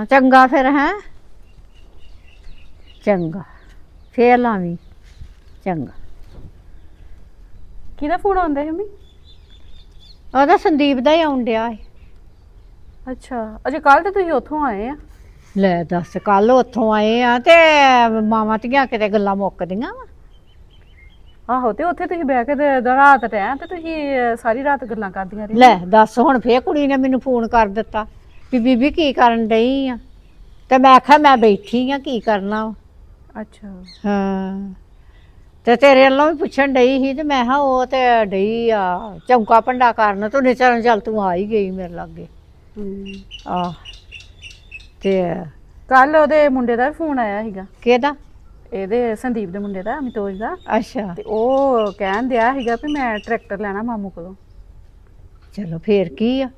ਹਾਂ ਚੰਗਾ ਫਿਰ ਹੈ? ਚੰਗਾ। ਫੇਰ ਲਾਵੀਂ। ਚੰਗਾ। ਕਿਹਦਾ ਫੋਨ ਆਉਂਦਾ ਹੈ ਮੰਮੀ? ਉਹਦਾ ਸੰਦੀਪ ਦਾ ਹੀ ਆਉਣ ਡਿਆ ਸੀ। ਅੱਛਾ। ਅਜੇ ਕੱਲ ਤੇ ਤੁਸੀਂ ਉੱਥੋਂ ਆਏ ਆ? ਲੈ ਦੱਸ ਕੱਲ ਉੱਥੋਂ ਆਏ ਆ ਤੇ ਮਾਵਾਂ ਧੀਆਂ ਕਿਤੇ ਗੱਲਾਂ ਮੁੱਕਦੀਆਂ ਵਾ। ਆਹੋ ਤੇ ਉੱਥੇ ਤੁਸੀਂ ਬਹਿ ਕੇ ਤੇ ਦ- ਰਾਤ ਰਹਿ ਤੇ ਤੁਸੀਂ ਅਹ, ਸਾਰੀ ਰਾਤ ਗੱਲਾਂ ਕਰਦੀਆਂ ਰਹੀਆਂ। ਲੈ ਦੱਸ ਹੁਣ ਫੇਰ ਕੁੜੀ ਨੇ ਮੈਨੂੰ ਫੋਨ ਕਰ ਦਿੱਤਾ। ਵੀ ਬੀਬੀ ਕੀ ਕਰਨ ਡਈ ਆ? ਤੇ ਮੈਂ ਆਖਿਆ ਮੈਂ ਬੈਠੀ ਆ ਕੀ ਕਰਨਾ ਵਾ। ਅੱਛਾ। ਹਾਂ। ਤੇ ਤੇਰੇ ਵੱਲੋਂ ਵੀ ਪੁੱਛਣ ਡਈ ਸੀ ਤੇ ਮੈਂ ਕਿਹਾ ਉਹ ਤੇ ਡਈ ਆ ਚੌਂਕਾ ਭੰਡਾ ਕਰਨ ਤੂੰ ਨਿਚਰਨ ਚੱਲ ਤੂੰ ਆ ਹੀ ਗਈ ਮੇਰੇ ਲਾਗੇ। ਹੂੰ। ਆ ਤੇ ਕੱਲ ਉਹਦੇ ਮੁੰਡੇ ਦਾ ਫੋਨ ਆਇਆ ਸੀਗਾ। ਕਿਹਦਾ? ਇਹਦੇ ਸੰਦੀਪ ਦੇ ਮੁੰਡੇ ਦਾ ਅਮਿਤੋਜ ਦਾ। ਅੱਛਾ। ਤੇ ਉਹ ਕਹਿਣ ਦਿਆ ਸੀਗਾ ਵੀ ਮੈਂ ਟਰੈਕਟਰ ਲੈਣਾ ਮਾਮੂ ਕੋਲੋਂ। ਚਲੋ ਫੇਰ ਕੀ ਆ?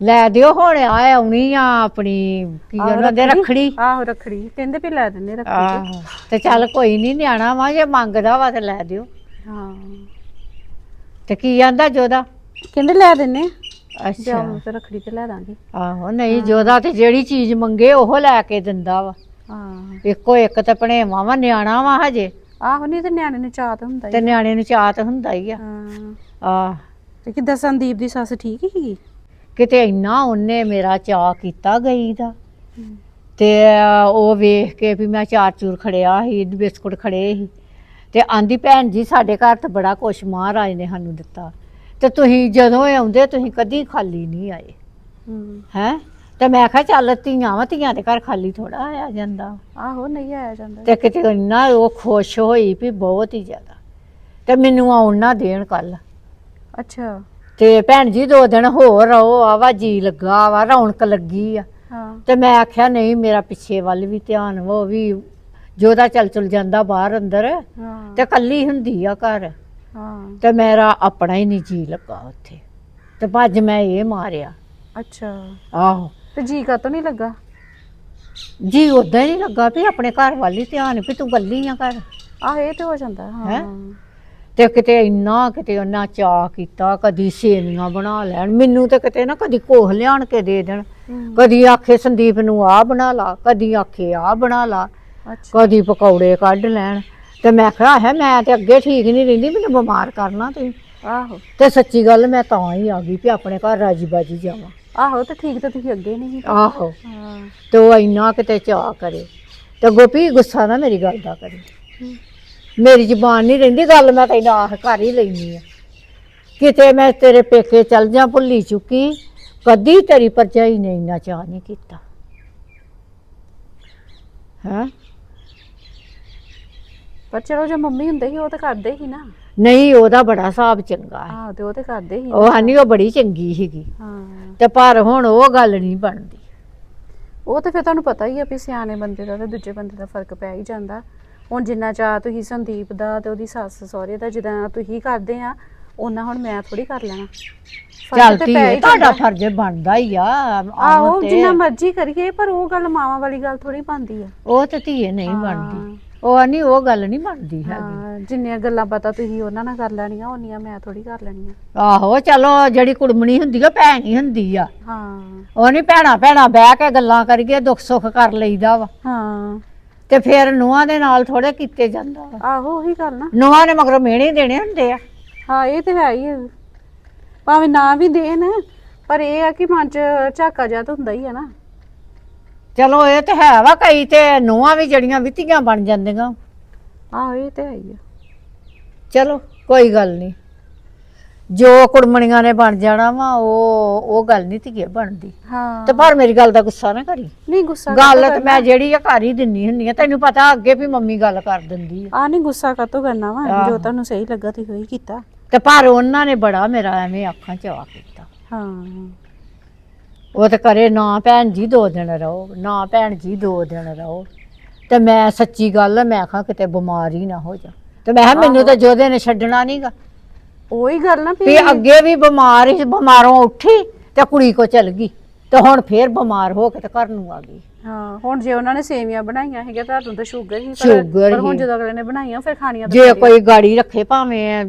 ਲੈ ਦਿਓ ਹੁਣ ਆ ਆਉਣੀ ਆ ਆਪਣੀ ਕੀ ਉਹਨਾਂ ਦੇ ਰੱਖੜੀ। ਆਹੋ ਰੱਖੜੀ। ਕਹਿੰਦੇ ਵੀ ਲੈ ਦਿੰਦੇ ਰੱਖੜੀ ਤੇ। ਆਹੋ ਤੇ ਚੱਲ ਕੋਈ ਨਹੀਂ ਨਿਆਣਾ ਵਾ ਜੇ ਮੰਗਦਾ ਵਾ ਤੇ ਲੈ ਦਿਓ। ਹਾਂ। ਤੇ ਕੀ ਆਂਦਾ ਜੋਦਾ? ਕਹਿੰਦੇ ਲੈ ਦਿੰਨੇ ਅੱਛਾ। ਜਾਉਂ ਤੇ ਰੱਖੜੀ ਤੇ ਲੈ ਦਾਂਗੇ। ਆਹੋ ਨਹੀਂ ਜੋਦਾ ਤੇ ਜਿਹੜੀ ਚੀਜ਼ ਮੰਗੇ ਉਹ ਲੈ ਕੇ ਦਿੰਦਾ ਵਾ। ਹਾਂ। ਇੱਕੋ ਇੱਕ ਤੇ ਭਣੇਵਾ ਵਾ ਨਿਆਣਾ ਵਾ ਹਜੇ। ਆਹੋ ਨਹੀਂ ਤੇ ਨਿਆਣੇ ਨੂੰ ਚਾਹ ਤਾਂ ਹੁੰਦਾ ਹੀ ਤੇ ਨਿਆਣੇ ਨੂੰ ਚਾਤ ਹੁੰਦਾ ਹੀ ਆ। ਹਾਂ। ਆ ਤੇ ਕਿੱਦਾਂ ਸੰਦੀਪ ਦੀ ਸੱਸ ਠੀਕ ਹੀ ਕਿਤੇ ਇੰਨਾ ਉਹਨੇ ਮੇਰਾ ਚਾਅ ਕੀਤਾ ਗਈ ਦਾ। ਤੇ ਉਹ ਵੇਖ ਕੇ ਵੀ ਮੈਂ ਚਾਰ ਚੂਰ ਖੜਿਆ ਸੀ ਬਿਸਕੁਟ ਖੜੇ ਸੀ। ਤੇ ਆਂਦੀ ਭੈਣ ਜੀ ਸਾਡੇ ਘਰ ਤਾਂ ਬੜਾ ਕੁਛ ਮਹਾਰਾਜ ਨੇ ਸਾਨੂੰ ਦਿੱਤਾ। ਤੇ ਤੁਸੀਂ ਜਦੋਂ ਇਹ ਆਉਂਦੇ ਤੁਸੀਂ ਕਦੀ ਖਾਲੀ ਨਹੀਂ ਆਏ। ਹੂੰ। ਤੇ ਮੈਂ ਕਿਹਾ ਚੱਲ ਧੀਆਂ ਵਾ ਧੀਆਂ ਦੇ ਘਰ ਖਾਲੀ ਥੋੜਾ ਆਇਆ ਜਾਂਦਾ। ਆਹੋ ਨਹੀਂ ਆਇਆ ਜਾਂਦਾ। ਤੇ ਕਿਤੇ ਇੰਨਾ ਉਹ ਖੁਸ਼ ਹੋਈ ਵੀ ਬਹੁਤ ਹੀ ਜ਼ਿਆਦਾ। ਤੇ ਮੈਨੂੰ ਆਉਣ ਨਾ ਦੇਣ ਕੱਲ ਅੱਛਾ। ਤੇ ਭੈਣ ਜੀ ਦੋ ਦਿਨ ਹੋਰ ਰਹੋ ਆਵਾ ਜੀ ਲੱਗਾ ਵਾ ਰੌਣਕ ਲੱਗੀ ਆ। ਹਾਂ। ਤੇ ਮੈਂ ਆਖਿਆ ਨਹੀਂ ਮੇਰਾ ਪਿੱਛੇ ਵੱਲ ਵੀ ਧਿਆਨ ਵਾ ਉਹ ਵੀ ਜੋਦਾ ਚੱਲ ਚਲ ਜਾਂਦਾ ਬਾਹਰ ਅੰਦਰ। ਹਾਂ। ਤੇ ਕੱਲੀ ਹੁੰਦੀ ਆ ਘਰ। ਹਾਂ। ਤੇ ਮੇਰਾ ਆਪਣਾ ਹੀ ਨਹੀਂ ਜੀ ਲੱਗਾ ਉੱਥੇ। ਤੇ ਭੱਜ ਮੈਂ ਇਹ ਮਾਰਿਆ। ਅੱਛਾ। ਆਹੋ। ਤੇ ਜੀ ਕਾ ਨਹੀਂ ਲੱਗਾ? ਜੀ ਉਦਾਂ ਹੀ ਨਹੀਂ ਲੱਗਾ ਵੀ ਆਪਣੇ ਘਰ ਵੱਲ ਹੀ ਧਿਆਨ ਵੀ ਤੂੰ ਗੱਲੀ ਆ ਘਰ। ਆਹ ਇਹ ਤੇ ਹੋ ਜਾਂਦਾ ਹਾਂ। ਹੈਂ? ਤੇ ਕਿਤੇ ਇੰਨਾ ਕਿਤੇ ਉਹਨਾਂ ਚਾਹ ਕੀਤਾ ਕਦੀ ਸੇਵੀਆਂ ਬਣਾ ਲੈਣ। ਮੈਨੂੰ ਤੇ ਕਿਤੇ ਨਾ ਕਦੀ ਕੋਹ ਲਿਆਣ ਕੇ ਦੇ ਦੇਣ। ਕਦੀ ਆਖੇ ਸੰਦੀਪ ਨੂੰ ਆਹ ਬਣਾ ਲਾ ਕਦੀ ਆਖੇ ਆਹ ਬਣਾ ਲਾ ਅੱਛਾ। ਕਦੀ ਪਕੌੜੇ ਕੱਢ ਲੈਣ। ਤੇ ਮੈਂ ਕਿਹਾ ਹੈ ਮੈਂ ਤੇ ਅੱਗੇ ਠੀਕ ਨਹੀਂ ਰਹਿੰਦੀ ਮੈਨੂੰ ਬਿਮਾਰ ਕਰਨਾ ਤੁਸੀਂ। ਆਹੋ। ਤੇ ਸੱਚੀ ਗੱਲ ਮੈਂ ਤਾਂ ਹੀ ਆ ਗਈ ਵੀ ਆਪਣੇ ਘਰ ਰਾਜੀ ਬਾਜੀ ਜਾਵਾਂ। ਆਹੋ ਤੇ ਠੀਕ ਤਾਂ ਤੁਸੀਂ ਅੱਗੇ ਨਹੀਂ ਆਹੋ। ਹਾਂ। ਤੇ ਉਹ ਇੰਨਾ ਕਿਤੇ ਚਾਹ ਕਰੇ। ਤੇ ਗੋਪੀ ਗੁੱਸਾ ਨਾ ਮੇਰੀ ਗੱਲ ਦਾ ਕਰੇ। ਮੇਰੀ ਜ਼ਬਾਨ ਨਹੀਂ ਰਹਿੰਦੀ ਗੱਲ ਮੈਂ ਤੈਨੂੰ ਆਹ ਕਰ ਹੀ ਲੈਣੀ ਆ। ਕਿਤੇ ਮੈਂ ਤੇਰੇ ਪੇਕੇ ਚੱਲ ਜਾ ਭੁੱਲੀ ਚੁੱਕੀ ਕਦੀ ਤੇਰੀ ਪਰਚਾਈ ਨੇ ਇੰਨਾ ਚਾਹ ਨਹੀਂ ਕੀਤਾ। ਹਾਂ? ਪਰ ਚਲੋ ਜੇ ਮੰਮੀ ਹੁੰਦੇ ਸੀ ਉਹ ਤਾਂ ਕਰਦੇ ਹੀ ਨਾ। ਨਹੀਂ ਉਹਦਾ ਬੜਾ ਹਿਸਾਬ ਚੰਗਾ ਹੈ। ਤੇ ਉਹ ਤੇ ਕਰਦੇ ਹੀ ਉਹ ਹਨੀ ਉਹ ਬੜੀ ਚੰਗੀ ਸੀਗੀ। ਹਾਂ। ਤੇ ਪਰ ਹੁਣ ਉਹ ਗੱਲ ਨਹੀਂ ਬਣਦੀ। ਉਹ ਤੇ ਫਿਰ ਤੁਹਾਨੂੰ ਪਤਾ ਹੀ ਆ ਵੀ ਸਿਆਣੇ ਬੰਦੇ ਦਾ ਤੇ ਦੂਜੇ ਬੰਦੇ ਦਾ ਫ਼ਰਕ ਪੈ ਹੀ ਜਾਂਦਾ। ਹੁਣ ਜਿੰਨਾ ਚਾਹ ਤੁਸੀਂ ਸੰਦੀਪ ਦਾ ਤੇ ਉਹਦੀ ਸੱਸ ਸਹੁਰੇ ਦਾ ਜਿੱਦਾਂ ਤੁਸੀਂ ਕਰਦੇ ਆ ਉਹਨਾਂ ਹੁਣ ਮੈਂ ਥੋੜੀ ਕਰ ਲੈਣਾ। ਚੱਲ ਤੇ ਪੈ ਧੀਏ ਹੀ ਤੁਹਾਡਾ ਜਾਂਦਾ। ਫਰਜ਼ ਬਣਦਾ ਹੀ ਆ ਆਹੋ ਆਹੋ ਤੇ ਜਿੰਨਾ ਮਰਜ਼ੀ ਕਰੀਏ ਪਰ ਉਹ ਗੱਲ ਮਾਵਾਂ ਵਾਲੀ ਗੱਲ ਥੋੜੀ ਬਣਦੀ ਆ। ਉਹ ਤੇ ਧੀਏ ਨਹੀਂ। ਬਣਦੀ। ਉਹ ਨਹੀਂ ਉਹ ਗੱਲ ਨਹੀਂ ਬਣਦੀ ਹੈਗੀ। ਹਾਂ ਜਿੰਨੀਆਂ ਗੱਲਾਂ ਪਤਾ ਤੁਸੀਂ ਉਹਨਾਂ ਨਾਲ ਕਰ ਲੈਣੀਆਂ ਉਹਨੀਆਂ ਮੈਂ ਥੋੜੀ ਕਰ ਲੈਣੀਆਂ। ਆਹੋ ਚਲੋ ਜਿਹੜੀ ਕੁੜਮਣੀ ਹੁੰਦੀ ਆ ਭੈਣ ਹੀ ਹੁੰਦੀ ਆ। ਹਾਂ। ਉਹ ਨਹੀਂ ਭੈਣਾ ਭੈਣਾ ਬਹਿ ਕੇ ਗੱਲਾਂ ਕਰੀਏ ਦੁੱਖ ਸੁੱਖ ਕਰ ਲਈਦਾ ਵਾ। ਹਾਂ। ਤੇ ਫਿਰ ਨੂੰਹਾਂ ਦੇ ਨਾਲ ਥੋੜੇ ਕੀਤੇ ਜਾਂਦਾ ਵਾ। ਆਹੋ ਉਹੀ ਗੱਲ ਨਾ। ਨੂੰਹਾਂ ਨੇ ਮਗਰੋਂ ਮਿਹਣੇ ਦੇਣੇ ਹੁੰਦੇ ਆ। ਹਾਂ ਇਹ ਤੇ ਹੈ ਹੀ ਆ। ਭਾਵੇਂ ਨਾ ਵੀ ਦੇਣ ਪਰ ਇਹ ਆ ਕਿ ਮਨ ਚ ਝਾਕਾ ਜਿਹਾ ਤਾਂ ਹੁੰਦਾ ਹੀ ਆ ਨਾ। ਚਲੋ ਇਹ ਤੇ ਹੈ ਵਾ ਕਈ ਤੇ ਨੂੰਹਾਂ ਵੀ ਜੜੀਆਂ ਵਿਤੀਆਂ ਬਣ ਜਾਂਦੀਆਂ। ਆਹੋ ਇਹ ਤੇ ਹੈ ਹੀ ਆ। ਚਲੋ ਕੋਈ ਗੱਲ ਨਹੀਂ ਜੋ ਕੁੜਮਣੀਆਂ ਨੇ ਬਣ ਜਾਣਾ ਵਾ ਉਹ ਉਹ ਗੱਲ ਨਹੀਂ ਧੀਏ ਬਣਦੀ। ਹਾਂ। ਤੇ ਪਰ ਮੇਰੀ ਗੱਲ ਦਾ ਗੁੱਸਾ ਨਾ ਕਰੀ। ਨਹੀਂ ਗੁੱਸਾ ਗੱਲ ਤੇ ਮੈਂ ਜਿਹੜੀ ਆ ਘਰ ਹੀ ਦਿੰਨੀ ਹੁੰਨੀ ਆ ਤੈਨੂੰ ਪਤਾ ਅੱਗੇ ਵੀ ਮੰਮੀ ਗੱਲ ਕਰ ਦਿੰਦੀ ਆ। ਆ ਨਹੀਂ ਗੁੱਸਾ ਕਾਤੋਂ ਕਰਨਾ ਵਾ। ਜੋ ਤੁਹਾਨੂੰ ਸਹੀ ਲੱਗਾ ਤੁਸੀਂ ਉਹੀ ਕੀਤਾ। ਤੇ ਪਰ ਉਹਨਾਂ ਨੇ ਬੜਾ ਮੇਰਾ ਐਵੇਂ ਅੱਖਾਂ ਚ ਆ ਕੀਤਾ। ਹਾਂ। ਉਹ ਤੇ ਕਰੇ ਨਾ ਭੈਣ ਜੀ ਦੋ ਦਿਨ ਰਹੋ ਨਾ ਭੈਣ ਜੀ ਦੋ ਦਿਨ ਰਹੋ। ਤੇ ਮੈਂ ਸੱਚੀ ਗੱਲ ਮੈਂ ਕਿਹਾ ਕਿਤੇ ਬਿਮਾਰ ਹੀ ਨਾ ਹੋ ਜਾ। ਤੇ ਮੈਂ ਕਿਹਾ ਮੈਨੂੰ ਤਾਂ ਜੋਦੇ ਨੇ ਛੱਡਣਾ ਨਹੀਂਗਾ ਉਹੀ ਗੱਲ ਨਾ ਵੀ ਵੀ ਅੱਗੇ ਵੀ ਬਿਮਾਰ ਸੀ ਬਿਮਾਰੋਂ ਉੱਠੀ ਤੇ ਕੁੜੀ ਕੋ ਚਲ ਗਈ ਤੇ ਹੁਣ ਫੇਰ ਬਿਮਾਰ ਹੋ ਕੇ ਤੇ ਘਰ ਨੂੰ ਆ ਗਈ ਹਾਂ ਹੁਣ ਜੇ ਉਹਨਾਂ ਨੇ ਸੇਵੀਆਂ ਬਣਾਈਆਂ ਹੈਗੀਆਂ ਤੁਹਾਨੂੰ ਤਾਂ ਸ਼ੂਗਰ ਹੀ ਸ਼ੂਗਰ ਪਰ ਹੁਣ ਹੀ। ਜਦੋਂ ਅਗਲੇ ਨੇ ਬਣਾਈਆਂ ਫਿਰ ਖਾਣੀਆਂ ਤਾਂ ਜੇ ਪੈਣੀਆਂ। ਕੋਈ ਗਾੜੀ ਰੱਖੇ ਭਾਵੇਂ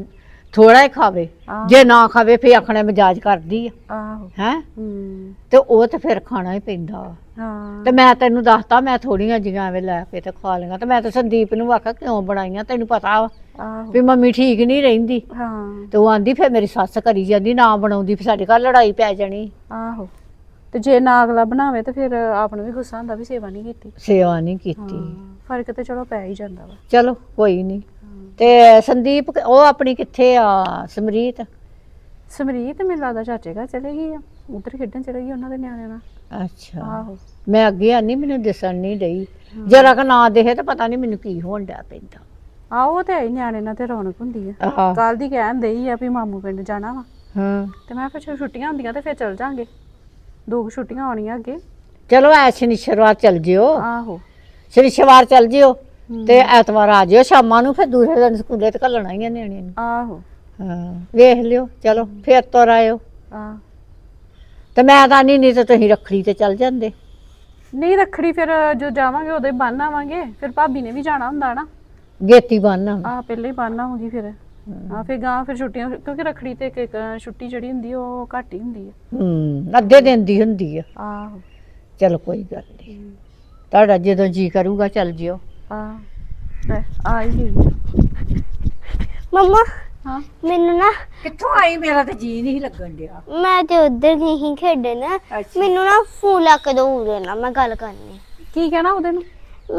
ਥੋੜਾ ਹੀ ਖਾਵੇ ਆਹ। ਜੇ ਨਾ ਖਾਵੇ ਫੇ ਆਖਣੇ ਮਜਾਜ ਕਰਦੀ ਆ ਆਹੋ ਹੈ ਹੂੰ ਤੇ ਉਹ ਤੇ ਫਿਰ ਖਾਣਾ ਹੀ ਪੈਂਦਾ ਵਾ। ਹਾਂ ਤੇ ਮੈਂ ਤੈਨੂੰ ਦੱਸਤਾ ਮੈਂ ਥੋੜੀਆਂ ਐਵੇਂ ਲੈ ਕੇ ਤੇ ਖਾ ਲਈਆਂ ਤੇ ਮੈਂ ਤਾਂ ਸੰਦੀਪ ਨੂੰ ਆਖਿਆ ਕਿਉਂ ਬਣਾਈਆਂ ਤੈਨੂੰ ਪਤਾ ਵਾ ਆਹੋ। ਵੀ ਮੰਮੀ ਠੀਕ ਨਹੀਂ ਰਹਿੰਦੀ। ਹਾਂ। ਤੇ ਉਹ ਆਂਦੀ ਫਿਰ ਮੇਰੀ ਸੱਸ ਕਰੀ ਜਾਂਦੀ ਨਾ ਬਣਾਉਂਦੀ ਫਿਰ ਸਾਡੇ ਘਰ ਲੜਾਈ ਪੈ ਜਾਣੀ। ਆਹੋ। ਤੇ ਜੇ ਨਾ ਅਗਲਾ ਬਣਾਵੇ ਤੇ ਫਿਰ ਆਪ ਨੂੰ ਵੀ ਗੁੱਸਾ ਹੁੰਦਾ ਵੀ ਸੇਵਾ ਨਹੀਂ ਕੀਤੀ। ਸੇਵਾ ਨਹੀਂ ਕੀਤੀ। ਹਾਂ ਫ਼ਰਕ ਤੇ ਚਲੋ ਪੈ ਹੀ ਜਾਂਦਾ ਵਾ। ਚਲੋ ਕੋਈ ਨਹੀਂ। ਤੇ ਸੰਦੀਪ ਉਹ ਆਪਣੀ ਕਿੱਥੇ ਆ? ਸਮਰੀਤ? ਸਮਰੀਤ ਮੈਨੂੰ ਲੱਗਦਾ ਚਾਚੇ ਘਰ ਚਲੇ ਗਈ ਆ। ਉਧਰ ਖੇਡਣ ਚਲੇ ਗਈ ਉਹਨਾਂ ਦੇ ਨਿਆਣਿਆਂ ਨਾਲ। ਅੱਛਾ। ਆਹੋ। ਮੈਂ ਅੱਗੇ ਆਨੀ ਮੈਨੂੰ ਦਿਸਣ ਨਹੀਂ ਡਈ। ਜਰਾ ਕ ਨਾ ਦੇਖੇ ਤਾਂ ਪਤਾ ਨਹੀਂ ਮੈਨੂੰ ਕੀ ਹੋਣ ਡਿਆ ਪੈਂਦਾ। ਆ ਉਹ ਤੇ ਆਈ ਨਿਆਣੇ ਨਾਲ ਤੇ ਰੌਣਕ ਹੁੰਦੀ ਆ। ਆਹ। ਕੱਲ ਦੀ ਕਹਿਣ ਦੇਈ ਆ ਵੀ ਮਾਮੂ ਪਿੰਡ ਜਾਣਾ ਵਾ। ਹਾਂ। ਤੇ ਮੈਂ ਫਿਰ ਛੁੱਟੀਆਂ ਹੁੰਦੀਆਂ ਤੇ ਫਿਰ ਚਲ ਜਾਾਂਗੇ। ਦੋ ਕੁ ਛੁੱਟੀਆਂ ਆਉਣੀਆਂ ਅੱਗੇ। ਚਲੋ ਐ ਸ਼ਨੀਚਰਵਾਰ ਚੱਲ ਜਿਓ। ਆਹੋ। ਸ਼ਨੀਚਰਵਾਰ ਚੱਲ ਜਿਓ ਤੇ ਐਤਵਾਰ ਆ ਜਿਓ ਸ਼ਾਮਾਂ ਨੂੰ ਫਿਰ ਦੂਸਰੇ ਦਿਨ ਸਕੂਲੇ ਤੇ ਘੱਲਣਾ ਹੀ ਆ ਨਿਆਣਿਆਂ ਨੂੰ। ਆਹੋ। ਹਾਂ ਵੇਖ ਲਿਓ ਚਲੋ ਫਿਰ ਤੁਰ ਆਇਓ। ਆ ਤੇ ਮੈਂ ਤਾਂ ਨਹੀਂ ਨਹੀਂ ਤੇ ਤੁਸੀਂ ਰੱਖੜੀ ਤੇ ਚੱਲ ਜਾਂਦੇ। ਨਹੀਂ ਰੱਖੜੀ ਫਿਰ ਜੋ ਜਾਵਾਂਗੇ ਉਦੋਂ ਹੀ ਬੰਨ ਆਵਾਂਗੇ। ਫਿਰ ਭਾਬੀ ਨੇ ਵੀ ਜਾਣਾ ਹੁੰਦਾ ਨਾ। ਗੇਤੀ ਬੰਨ੍ਹ ਆ ਪਹਿਲੇ ਹੀ ਬੰਨ ਆਉਂਗੀ ਫਿਰ। ਆ ਫਿਰ ਗਾਂ ਫਿਰ ਛੁੱਟੀਆਂ ਕਿਉਂਕਿ ਰੱਖੜੀ ਤੇ ਇੱਕ- ਇੱਕ ਛੁੱਟੀ ਜਿਹੜੀ ਹੁੰਦੀ ਆ, ਉਹ ਘੱਟ ਹੀ ਹੁੰਦੀ ਹੈ ਹੂੰ ਅੱਧੇ ਦਿਨ ਦੀ ਹੁੰਦੀ ਆ। ਆਹੋ। ਚਲੋ ਕੋਈ ਗੱਲ ਨਹੀਂ ਤੁਹਾਡਾ ਜਦੋਂ ਜੀ ਕਰੂਗਾ ਚੱਲ ਜਿਓ। ਆ ਲੈ, ਆ ਹੀ ਗਈ। ਮੰਮਾ ਹਾਂ। ਮੈਨੂੰ ਨਾ ਕਿੱਥੋਂ ਆਈ? ਮੇਰਾ ਤਾਂ ਜੀ ਨਹੀਂ ਲੱਗਣ ਡਿਆ। ਮੈਂ ਤੇ ਉਧਰ ਸੀ ਖੇਡਣ। ਮੈਨੂੰ ਨਾ ਫੋਨ ਲਾ ਕੇ ਦੋ ਉਹਦੇ ਨਾਲ ਮੈਂ ਗੱਲ ਕਰਨੀ। ਕੀ ਕਹਿਣਾ ਉਹਦੇ ਨੂੰ?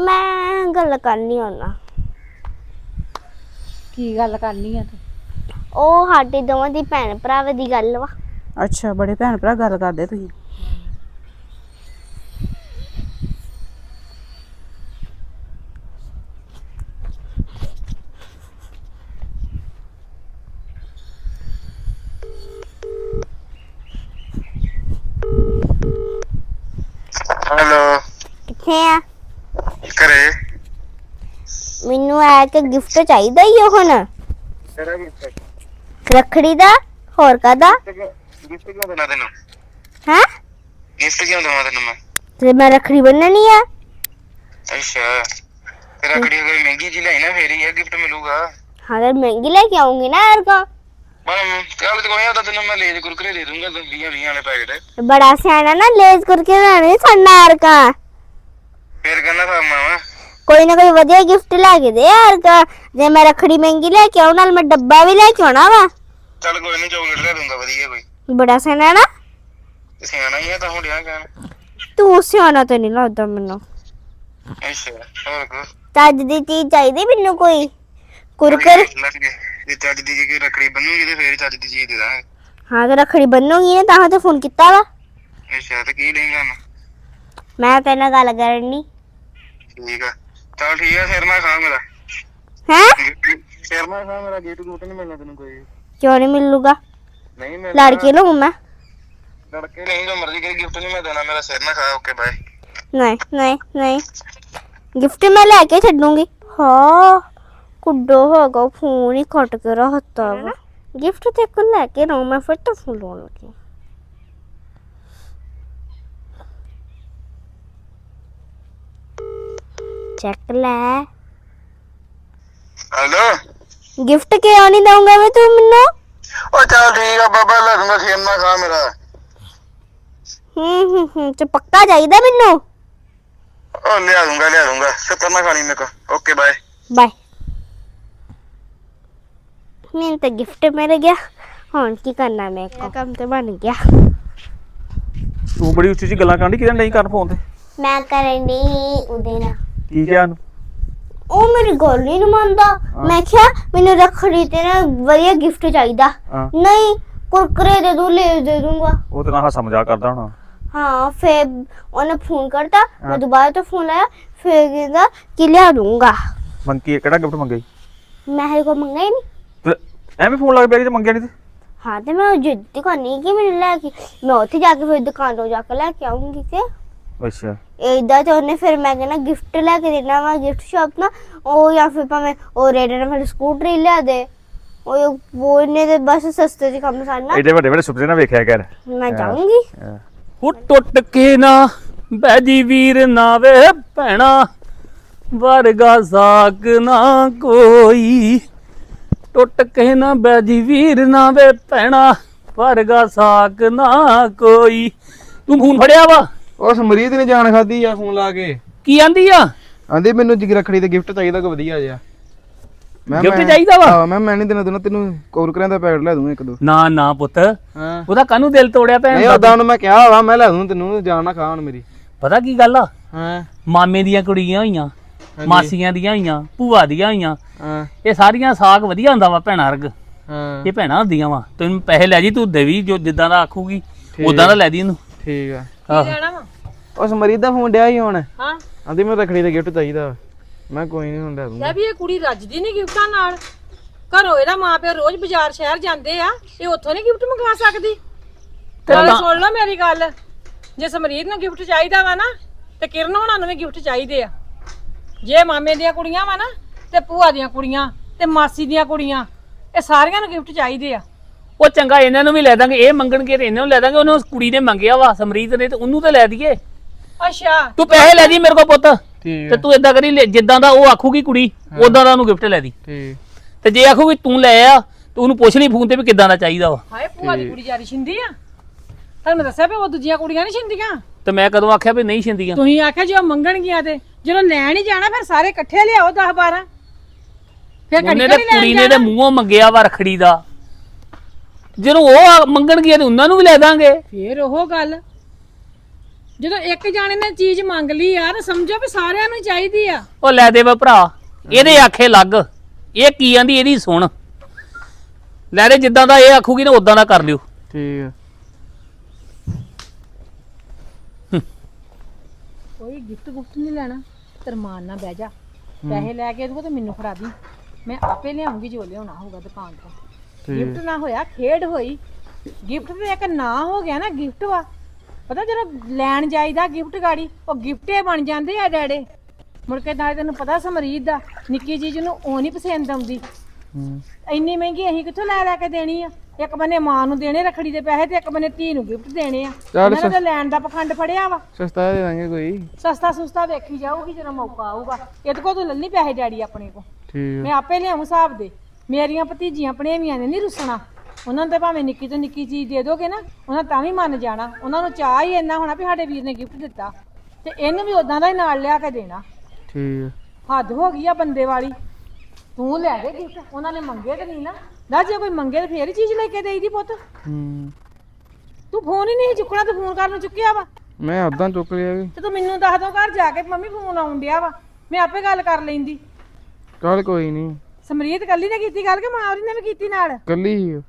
ਮੈਂ ਗੱਲ ਕਰਨੀ ਉਹਨਾਂ ਕੀ ਗੱਲ ਕਰਨੀ ਆ ਤੂੰ? ਉਹ ਸਾਡੀ ਦੋਵਾਂ ਦੀ ਭੈਣ ਭਰਾਵਾਂ ਦੀ ਗੱਲ ਵਾ। ਅੱਛਾ ਬੜੇ ਭੈਣ ਭਰਾ ਗੱਲ ਕਰਦੇ ਤੁਸੀਂ ਹੈਲੋ ਕਿੱਥੇ ਆ ਘਰੇ ਆ ਕੇ ਗਿਫਟ ਚਾਹੀਦਾ ਹੀ ਹੁਣ? ਗਿਫਟ ਰੱਖੜੀ ਦਾ? ਹੋਰ ਕਾਦਾ ਗਿਫਟ ਕਿਉਂ ਦੇਣਾ ਤੈਨੂੰ? ਹੈ? ਗਿਫਟ ਕਿਉਂ ਦੇਵਾਂ ਤੈਨੂੰ ਮੈਂ? ਤੇ ਮੈਂ ਰੱਖੜੀ ਬੰਨਣੀ ਆ। ਅੱਛਾ। ਤੇਰਾ ਕੜੀ ਕੋਈ ਮਹਿੰਗੀ ਜੀ ਨਾ ਫੇਰ ਹੀ ਇਹ ਗਿਫਟ ਮਿਲੂਗਾ। ਹਾਂ ਤੇ ਮਹਿੰਗੀ ਲੈ ਕੇ ਆਉਂਗੀ ਨਾ ਕਾ ਮੈਂ ਕੱਲ ਤੇ ਕੋਈ ਆਦਾ ਤੈਨੂੰ ਮੈਂ ਲੇਜ ਕੁਰਕਰੇ ਦੇ ਦੂੰਗਾ 20 20 ਵਾਲੇ ਪੈਕਟ। ਬੜਾ ਸਿਆਣਾ ਨਾ ਲੇਜ਼ ਕਰਕੇ ਲੈਣੇ ਸਾਡਾ ਯਾਰ ਕਾ ਫੇਰ ਕਹਿੰਦਾ ਫਾ ਮਾਵਾ ਕੋਈ ਨਾ ਕੋਈ ਵਧੀਆ ਗਿਫਟ ਲੈ ਕੇ ਦੇ ਯਾਰ ਕਾ ਜੇ ਮੈਂ ਰੱਖੜੀ ਮਹਿੰਗੀ ਲੈ ਕੇ ਆਉਂ ਨਾਲ ਮੈਂ ਡੱਬਾ ਵੀ ਲੈ ਕੇ ਆਉਣਾ ਵਾ। ਚੱਲ ਕੋਈ ਨਹੀਂ ਚਾਕਲੇਟ ਲੈ ਦੂੰਗਾ ਵਧੀਆ ਕੋਈ। ਬੜਾ ਸਿਆਣਾ ਨਾ। ਤੇ ਸਿਆਣਾ ਹੀ ਆ ਤਾਂ ਹੁਣ ਡਿਆ ਕਹਿਣ ਤੂੰ ਸਿਆਣਾ ਤੇ ਨਹੀਂ ਲੱਗਦਾ ਮੈਨੂੰ। ਅੱਛਾ ਹੋਰ ਕੋ ਚੱਜ ਦੀ ਚੀਜ਼ ਚਾਹੀਦੀ ਮੈਨੂੰ ਕੋਈ? ਕੁਰਕਰ? ਜੇ ਚੱਜ ਦੀ ਜੇ ਕੋਈ ਰੱਖੜੀ ਬੰਨੂਗੀ ਤੇ ਫੇਰ ਚੱਜ ਦੀ ਚੀਜ਼ ਦੇ ਦਾਂਗੇ। ਹਾਂ ਤੇ ਰੱਖੜੀ ਬੰਨੂਗੀ ਨਾ ਤਾਂ ਤੇ ਫੋਨ ਕੀਤਾ ਵਾ। ਅੱਛਾ ਤੇ ਕੀ ਲੇਗਾ ਮੈਂ ਮੈਂ ਤੇਰੇ ਨਾਲ ਗੱਲ ਕਰਨੀ। ਠੀਕ ਆ। ਚੱਲ ਠੀਕ ਆ ਫਿਰ ਮੈਂ ਖਾ ਮੇਰਾ। ਹੈ? ਫਿਰ ਮੈਂ ਖਾ ਮੇਰਾ ਗੇਟ ਗੂਟ ਨਹੀਂ ਮਿਲਣਾ ਤੈਨੂੰ ਕੋਈ। ਕਿਉਂ ਨਹੀਂ ਮਿਲੂਗਾ? ਨਹੀਂ ਮਿਲਣਾ। ਲੜ ਕੇ ਲਊ ਮੈਂ। ਲੜਕੇ ਨਹੀਂ ਜੋ ਮਰਜ਼ੀ ਕਰੀ ਗਿਫਟ ਨਹੀਂ ਮੈਂ ਦੇਣਾ ਮੇਰਾ ਸਿਰ ਨਾ ਖਾ ਓਕੇ ਬਾਏ ਨਹੀਂ ਨਹੀਂ ਨਹੀਂ। ਗਿਫਟ ਮੈਂ ਲੈ ਕੇ ਛੱਡੂੰਗੀ। ਹਾਂ ਕੁੱਡੋ ਹੋਗਾ ਫੋਨ ਹੀ ਕੱਟ ਕੇ ਰਹਤਾ ਵਾ ਗਿਫਟ ਤੇ ਕੋ ਲੈ ਕੇ ਰਹੂੰ ਮੈਂ ਫਿਰ ਤਾਂ ਫੋਨ ਲਾਉਣ ਲੱਗੀ। ਚੱਕ ਲੈ ਹੈਲੋ ਗਿਫਟ ਕਿਉਂ ਨਹੀਂ ਦਊਂਗਾ ਮੈਂ ਤੂੰ ਮੈਨੂੰ ਉਹ ਚੱਲ ਠੀਕ ਆ ਬਾਬਾ ਲੈ ਦੂੰਗਾ ਨਾ ਖਾ ਮੇਰਾ ਹੂੰ ਹੂੰ ਹੂੰ ਤੇ ਪੱਕਾ ਚਾਹੀਦਾ ਮੈਨੂੰ ਉਹ ਲਿਆ ਦੂੰਗਾ ਲਿਆ ਦੂੰਗਾ ਸਿਰ ਨਾ ਖਾਣੀ ਮੇਰੇ ਕੋ ਓਕੇ ਬਾਏ ਬਾਏ ਮੈਨੂੰ ਤਾਂ ਗਿਫਟ ਮਿਲ ਗਿਆ ਹੁਣ ਕੀ ਕਰਨਾ ਮੈਂ ਕੋ ਕੰਮ ਤੇ ਬਣ ਗਿਆ ਤੂੰ ਬੜੀ ਉੱਚੀ ਉੱਚੀ ਗੱਲਾਂ ਕਰਨੀ ਕਿਹਦੇ ਨਹੀਂ ਕਰਨ ਫੋਨ ਤੇ ਮੈਂ ਕਰਨ ਦੀ ਉਹਦੇ ਨਾਲ ਕੀ ਕਿਹਾ ਉਹਨੂੰ? ਉਹ ਮੇਰੀ ਗੱਲ ਨਹੀਂ ਮੰਨਦਾ। ਮੈਂ ਕਿਹਾ ਮੈਨੂੰ ਰੱਖੜੀ ਤੇ ਨਾ ਵਧੀਆ ਗਿਫਟ ਚਾਹੀਦਾ। ਹਾਂ। ਨਹੀਂ ਕੁਰਕਰੇ ਦੇ ਦੂੰ ਲੈ ਦੇ ਦੂੰਗਾ। ਉਹ ਤੇ ਨਾ ਹਾਸਾ ਮਜ਼ਾਕ ਕਰਦਾ ਹੋਣਾ। ਹਾਂ ਫਿਰ ਉਹਨੇ ਫੋਨ ਕਰਤਾ। ਮੈਂ ਦੁਬਾਰਾ ਤੋਂ ਫੋਨ ਲਾਇਆ ਫਿਰ ਕਹਿੰਦਾ ਕਿ ਲਿਆ ਦੂੰਗਾ। ਮੰਗੀ ਕਿਹੜਾ ਗਿਫਟ ਮੰਗਿਆ? ਮੈਂ ਹਰੇ ਕੋ ਮੰਗਾਈ ਨਹੀਂ। ਤੇ ਐਵੇਂ ਫੋਨ ਲੱਗ ਪਿਆ ਕਿ ਤੇ ਮੰਗਿਆ ਨਹੀਂ ਤੇ? ਹਾਂ ਤੇ ਮੈਂ ਜਿੱਦ ਕਰਨੀ ਕਿ ਮੈਨੂੰ ਲੈ ਕੇ। ਮੈਂ ਉੱਥੇ ਜਾ ਕੇ ਫਿਰ ਦੁਕਾਨ ਤੋਂ ਜਾ ਕੇ ਲੈ ਕੇ ਆਉਂਗੀ ਕਿ? ਅੱਛਾ। ਇਦਾਂ ਤੇ ਉਹਨੇ ਫਿਰ ਮੈਂ ਕਹਿੰਦਾ ਗਿਫਟ ਲੈ ਕੇ ਦੇਣਾ ਵਾ ਗਿਫਟ ਸ਼ਾਪ ਨਾ ਉਹ ਜਾਂ ਫਿਰ ਭਾਵੇਂ ਉਹ ਰੇਡ ਨਾਲ ਫਿਰ ਸਕੂਟਰੀ ਲਿਆ ਦੇ। ਉਹ ਉਹ ਇਹਨੇ ਤੇ ਬਸ ਸਸਤੇ ਚ ਕੰਮ ਸਾਰਨਾ ਐਡੇ ਵੱਡੇ ਵੱਡੇ ਸੁਪਨੇ ਨਾ ਵੇਖਿਆ ਕਰ। ਮੈਂ ਜਾਊਂਗੀ। ਉਹ ਟੁੱਟ ਕੇ ਨਾ ਬੈਜੀ ਵੀਰ ਨਾ ਵੇ ਭੈਣਾ ਵਰਗਾ ਸਾਕ ਨਾ ਕੋਈ। ਟੁੱਟ ਕੇ ਨਾ ਬੈਜੀ ਵੀਰ ਨਾ ਵੇ ਭੈਣਾ ਵਰਗਾ ਸਾਕ ਨਾ ਕੋਈ। ਤੂੰ ਫੋਨ ਫੜਿਆ ਵਾ? ਉਹ ਸਮਰੀਤ ਨੇ ਜਾਨ ਖਾਦੀ ਆ ਫੋਨ ਲਾ ਕੇ। ਕੀ ਆਂਦੀ ਆ? ਆਂਦੇ ਮੈਨੂੰ ਜਿਗ ਰੱਖੜੀ ਤੇ ਗਿਫਟ ਚਾਹੀਦਾ ਕੋਈ ਵਧੀਆ ਜਿਹਾ। ਮੈਂ ਮੈਂ- ਚਾਹੀਦਾ ਵਾ? ਹਾਂ ਮੈਂ ਮੈਂ ਨਹੀਂ ਦੇਣਾ ਦੇਣਾ ਤੈਨੂੰ ਕੋਰਕਰਿਆਂ ਦਾ ਪੈਕਟ ਲੈ ਦੂੰਗਾ ਇੱਕ ਦੋ। ਨਾ ਨਾ ਪੁੱਤ। ਉਹਦਾ ਕਾਹਨੂੰ ਦਿਲ ਤੋੜਿਆ ਭੈਣ ਨਹੀਂ ਦਾ? ਉਦਾਂ ਉਹਨੂੰ ਮੈਂ ਕਿਹਾ ਵਾ ਮੈਂ ਲੈ ਦੂੰ ਤੈਨੂੰ ਜਾਨ ਨਾ ਖਾ ਹੁਣ ਮੇਰੀ। ਪਤਾ ਕੀ ਗੱਲ ਆ? ਹਾਂ। ਮਾਮੇ ਦੀਆਂ ਕੁੜੀਆਂ ਹੋਈਆਂ ਮਾਸੀਆਂ ਦੀਆਂ ਹੋਈਆਂ ਭੂਆ ਦੀਆਂ ਹੋਈਆਂ ਹਾਂ। ਇਹ ਸਾਰੀਆਂ ਸਾਗ ਵਧੀਆ ਹੁੰਦਾ ਵਾ ਭੈਣਾਂ ਵਰਗ। ਹਾਂ। ਇਹ ਭੈਣਾਂ ਹੁੰਦੀਆਂ ਵਾ। ਤੈਨੂੰ ਪੈਸੇ ਲੈ ਜੀ ਤੂੰ ਦੇਵੀ ਜੋ ਜਿੱਦਾਂ ਦਾ ਆਖੂਗੀ ਉਦਾਂ ਦਾ ਲੈ ਦੀ ਇਹਨੂੰ। ਠੀਕ ਆ। ਆਹੋ। ਉਹ ਸਮਰੀਤ ਦਾ ਫੋਨ ਡਿਆ ਹੀ ਹੁਣ। ਹਾਂ। ਆਂਦੀ ਮੈਨੂੰ ਰੱਖੜੀ ਦਾ ਗਿਫਟ ਚਾਹੀਦਾ। ਮੈਂ ਕੋਈ ਨਹੀਂ ਹੁਣ ਲੈ ਵੀ ਇਹ ਕੁੜੀ ਰੱਜਦੀ ਨਹੀਂ ਗਿਫਟਾਂ ਨਾਲ। ਘਰੋਂ ਇਹਦਾ ਮਾਂ ਪਿਓ ਰੋਜ਼ ਬਾਜ਼ਾਰ ਸ਼ਹਿਰ ਜਾਂਦੇ ਆ ਇਹ ਉੱਥੋਂ ਨਹੀਂ ਗਿਫਟ ਮੰਗਵਾ ਸਕਦੀ? ਤੇ ਸੁਣ ਲਓ ਮੇਰੀ ਗੱਲ। ਜੇ ਸਮਰੀਤ ਨੂੰ ਗਿਫਟ ਚਾਹੀਦਾ ਵਾ ਨਾ ਤੇ ਕਿਰਨ ਹੋਣਾ ਨੂੰ ਵੀ ਗਿਫਟ ਚਾਹੀਦੇ ਆ। ਜੇ ਮਾਮੇ ਦੀਆਂ ਕੁੜੀਆਂ ਵਾ ਨਾ ਤੇ ਭੂਆ ਦੀਆਂ ਕੁੜੀਆਂ ਤੇ ਮਾਸੀ ਦੀਆਂ ਕੁੜੀਆਂ ਇਹ ਸਾਰਿਆਂ ਨੂੰ ਗਿਫਟ ਚਾਹੀਦੇ ਆ। ਉਹ ਚੰਗਾ ਇਹਨਾਂ ਨੂੰ ਵੀ ਲੈ ਦਾਂਗੇ ਇਹ ਮੰਗਣਗੇ ਤੇ ਇਹਨਾਂ ਨੂੰ ਲੈ ਦਾਂਗੇ ਉਹਨੂੰ ਉਸ ਕੁੜੀ ਨੇ ਮੰਗਿਆ ਵਾ ਸਮਰੀਤ ਨੇ ਤੇ ਉਹਨੂੰ ਤੇ ਲੈ ਦਈਏ। ਅੱਛਾ। ਤੂੰ ਪੈਸੇ ਲੈ ਜੀ ਮੇਰੇ ਕੋਲ ਪੁੱਤ। ਠੀਕ ਤੇ ਤੂੰ ਇਦਾਂ ਕਰੀ ਲੈ- ਜਿੱਦਾਂ ਦਾ ਉਹ ਆਖੂਗੀ ਕੁੜੀ ਉਦਾਂ ਦਾ ਉਹਨੂੰ ਗਿਫਟ ਲੈ ਦੀ। ਠੀਕ। ਤੇ ਜੇ ਆਖੂਗੀ ਤੂੰ ਲੈ ਆ ਤੂੰ ਉਹਨੂੰ ਪੁੱਛ ਲਈ ਫੋਨ ਤੇ ਵੀ ਕਿੱਦਾਂ ਦਾ ਚਾਹੀਦਾ ਵਾ। ਹਾਏ ਭੂਆ ਦੀ ਕੁੜੀ ਜਾਰੀ ਛਿੰਦੀ ਆ। ਤੁਹਾਨੂੰ ਦੱਸਿਆ ਵੀ ਉਹ ਦੂਜੀਆਂ ਕੁੜੀਆਂ ਨਹੀਂ ਛਿੰਦੀਆਂ? ਤੇ ਮੈਂ ਕਦੋਂ ਆਖਿਆ ਵੀ ਨਹੀਂ ਛਿੰਦੀਆਂ। ਤੁਸੀਂ ਆਖਿਆ ਜੇ ਉਹ ਮੰਗਣਗੀਆਂ ਤੇ ਜਦੋਂ ਲੈਣ ਹੀ ਜਾਣਾ ਫਿਰ ਸਾਰੇ ਇਕੱਠੇ ਲਿਆਓ 10 12 ਫਿਰ ਉਹਨੇ ਤੇ ਲੈਣ ਕੁੜੀ ਨੇ ਤੇ ਮੂੰਹੋਂ ਮੰਗਿਆ ਵਾ ਰਖੜੀ ਦਾ। ਜਦੋਂ ਉਹ ਮੰਗਣਗੇ ਤੇ ਉਹਨਾਂ ਨੂੰ ਵੀ ਲੈ ਦਾਂਗੇ। ਫਿਰ ਉਹ ਗੱਲ। ਜਦੋਂ ਇੱਕ ਜਾਣੇ ਨੇ ਚੀਜ਼ ਮੰਗ ਲਈ ਆ ਤਾਂ ਸਮਝੋ ਵੀ ਸਾਰਿਆਂ ਨੂੰ ਚਾਹੀਦੀ ਆ। ਉਹ ਲੈ ਦੇ ਵਾ ਭਰਾ ਇਹਦੇ ਆਖੇ ਲੱਗ ਇਹ ਕੀ ਆਂਦੀ ਇਹਦੀ ਸੁਣ। ਲੈ ਦੇ ਜਿੱਦਾਂ ਦਾ ਇਹ ਆਖੂਗੀ ਨਾ ਉਦਾਂ ਦਾ ਕਰ ਲਿਓ। ਠੀਕ ਆ। ਕੋਈ ਗਿਫਟ ਗੁਫਟ ਨਹੀਂ ਲੈਣਾ। ਤਰਮਾਨ ਨਾ ਬਹਿ ਜਾ। ਪੈਸੇ ਲੈ ਕੇ ਦੂਗਾ ਤੇ ਮੈਨੂੰ ਫੜਾ ਦੀ। ਮੈਂ ਆਪੇ ਲਿਆਉਂਗੀ ਜੋ ਲਿਆਉਣਾ ਹੋਊਗਾ ਦੁਕਾਨ ਤੋਂ। ਗਿਫਟ ਨਾ ਹੋਇਆ ਖੇਡ ਹੋਈ। ਗਿਫਟ ਤੇ ਇੱਕ ਨਾ ਹੋ ਗਿਆ ਨਾ ਗਿਫਟ ਵਾ। ਪਤਾ ਜਦੋਂ ਲੈਣ ਜਾਈਦਾ ਗਿਫਟ ਗਾੜੀ ਉਹ ਗਿਫਟੇ ਬਣ ਜਾਂਦੇ ਆ ਡੈਡੇ। ਮੁੜ ਕੇ ਨਾਲੇ ਤੈਨੂੰ ਪਤਾ ਸਮਰੀਦ ਦਾ ਨਿੱਕੀ ਚੀਜ਼ ਨੂੰ ਉਹ ਨਹੀਂ ਪਸੰਦ ਆਉਂਦੀ। ਇੰਨੀ ਮਹਿੰਗੀ ਅਸੀਂ ਕਿੱਥੋਂ ਲੈ ਲੈ ਕੇ ਦੇਣੀ ਆ? ਇੱਕ ਬੰਨੇ ਮਾਂ ਨੂੰ ਦੇਣੇ ਰਖੜੀ ਦੇ ਪੈਸੇ ਤੇ ਇੱਕ ਬੰਨੇ ਧੀ ਨੂੰ ਗਿਫਟ ਦੇਣੇ ਆ। ਚੱਲ ਉਹਨਾਂ ਨੇ ਤਾਂ ਲੈਣ ਦਾ ਪਖੰਡ ਫੜਿਆ ਵਾ। ਸਸਤਾ ਦੇ ਦਾਂਗੇ ਕੋਈ। ਸਸਤਾ ਸੁਸਤਾ ਵੇਖੀ ਜਾਊਗੀ ਜਦੋਂ ਮੌਕਾ ਆਊਗਾ। ਇਹਦੇ ਕੋਲ ਤੂੰ ਲੱਲੀ ਪੈਸੇ ਡੈਡੀ ਆਪਣੇ ਕੋ ਠੀਕ ਮੈਂ ਆਪੇ ਲਿਆਉਂ ਹਿਸਾਬ ਦੇ। ਮੇਰੀਆਂ ਭਤੀਜੀਆਂ ਭਣੇਵੀਆਂ ਨੇ ਨਹੀਂ ਰੁੱਸਣਾ। ਉਹਨਾਂ ਨੂੰ ਤਾਂ ਭਾਵੇਂ ਨਿੱਕੀ ਤੋਂ ਨਿੱਕੀ ਚੀਜ਼ ਦੇ ਦੋਗੇ ਨਾ ਉਹਨਾਂ ਤਾਂ ਵੀ ਮੰਨ ਜਾਣਾ। ਉਹਨਾਂ ਨੂੰ ਚਾਹ ਹੀ ਇੰਨਾ ਹੋਣਾ ਵੀ ਸਾਡੇ ਵੀਰ ਨੇ ਗਿਫਟ ਦਿੱਤਾ। ਤੇ ਇਹਨੂੰ ਵੀ ਉਦਾਂ ਦਾ ਹੀ ਨਾਲ ਲਿਆ ਕੇ ਦੇਣਾ। ਠੀਕ ਹੱਦ ਹੋ ਗਈ ਆ ਬੰਦੇ ਵਾਲੀ। ਤੂੰ ਲੈ ਦੇ ਗਿਫਟ ਉਹਨਾਂ ਨੇ ਮੰਗੇ ਤੇ ਨਹੀਂ ਨਾ। ਨਾ ਜੇ ਕੋਈ ਮੰਗੇ ਤੇ ਫੇਰ ਹੀ ਚੀਜ਼ ਲੈ ਕੇ ਦੇਈਦੀ ਪੁੱਤ। ਹੂੰ। ਤੂੰ ਫੋਨ ਹੀ ਨਹੀਂ ਚੁੱਕਣਾ ਤੂੰ ਫੋਨ ਕਰਨ ਨੂੰ ਚੁੱਕਿਆ ਵਾ। ਮੈਂ ਉਦਾਂ ਚੁੱਕ ਲਿਆ ਵੀ ਤੇ ਤੂੰ ਮੈਨੂੰ ਦੱਸ ਦੋ ਘਰ ਜਾ ਕੇ ਮੰਮੀ ਫੋਨ ਆਉਣ ਡਿਆ ਵਾ। ਮੈਂ ਆਪੇ ਗੱਲ ਕਰ ਲੈਂਦੀ। ਚੱਲ ਕੋਈ ਨਹੀਂ। ਸਮਰੀਤ ਕੱਲੀ ਨੇ ਕੀਤੀ ਗੱਲ ਕਿ ਮਾਂ ਉਹਦੀ ਨੇ ਵੀ ਕੀਤੀ ਨਾਲ? ਕੱਲੀ ਹੀ।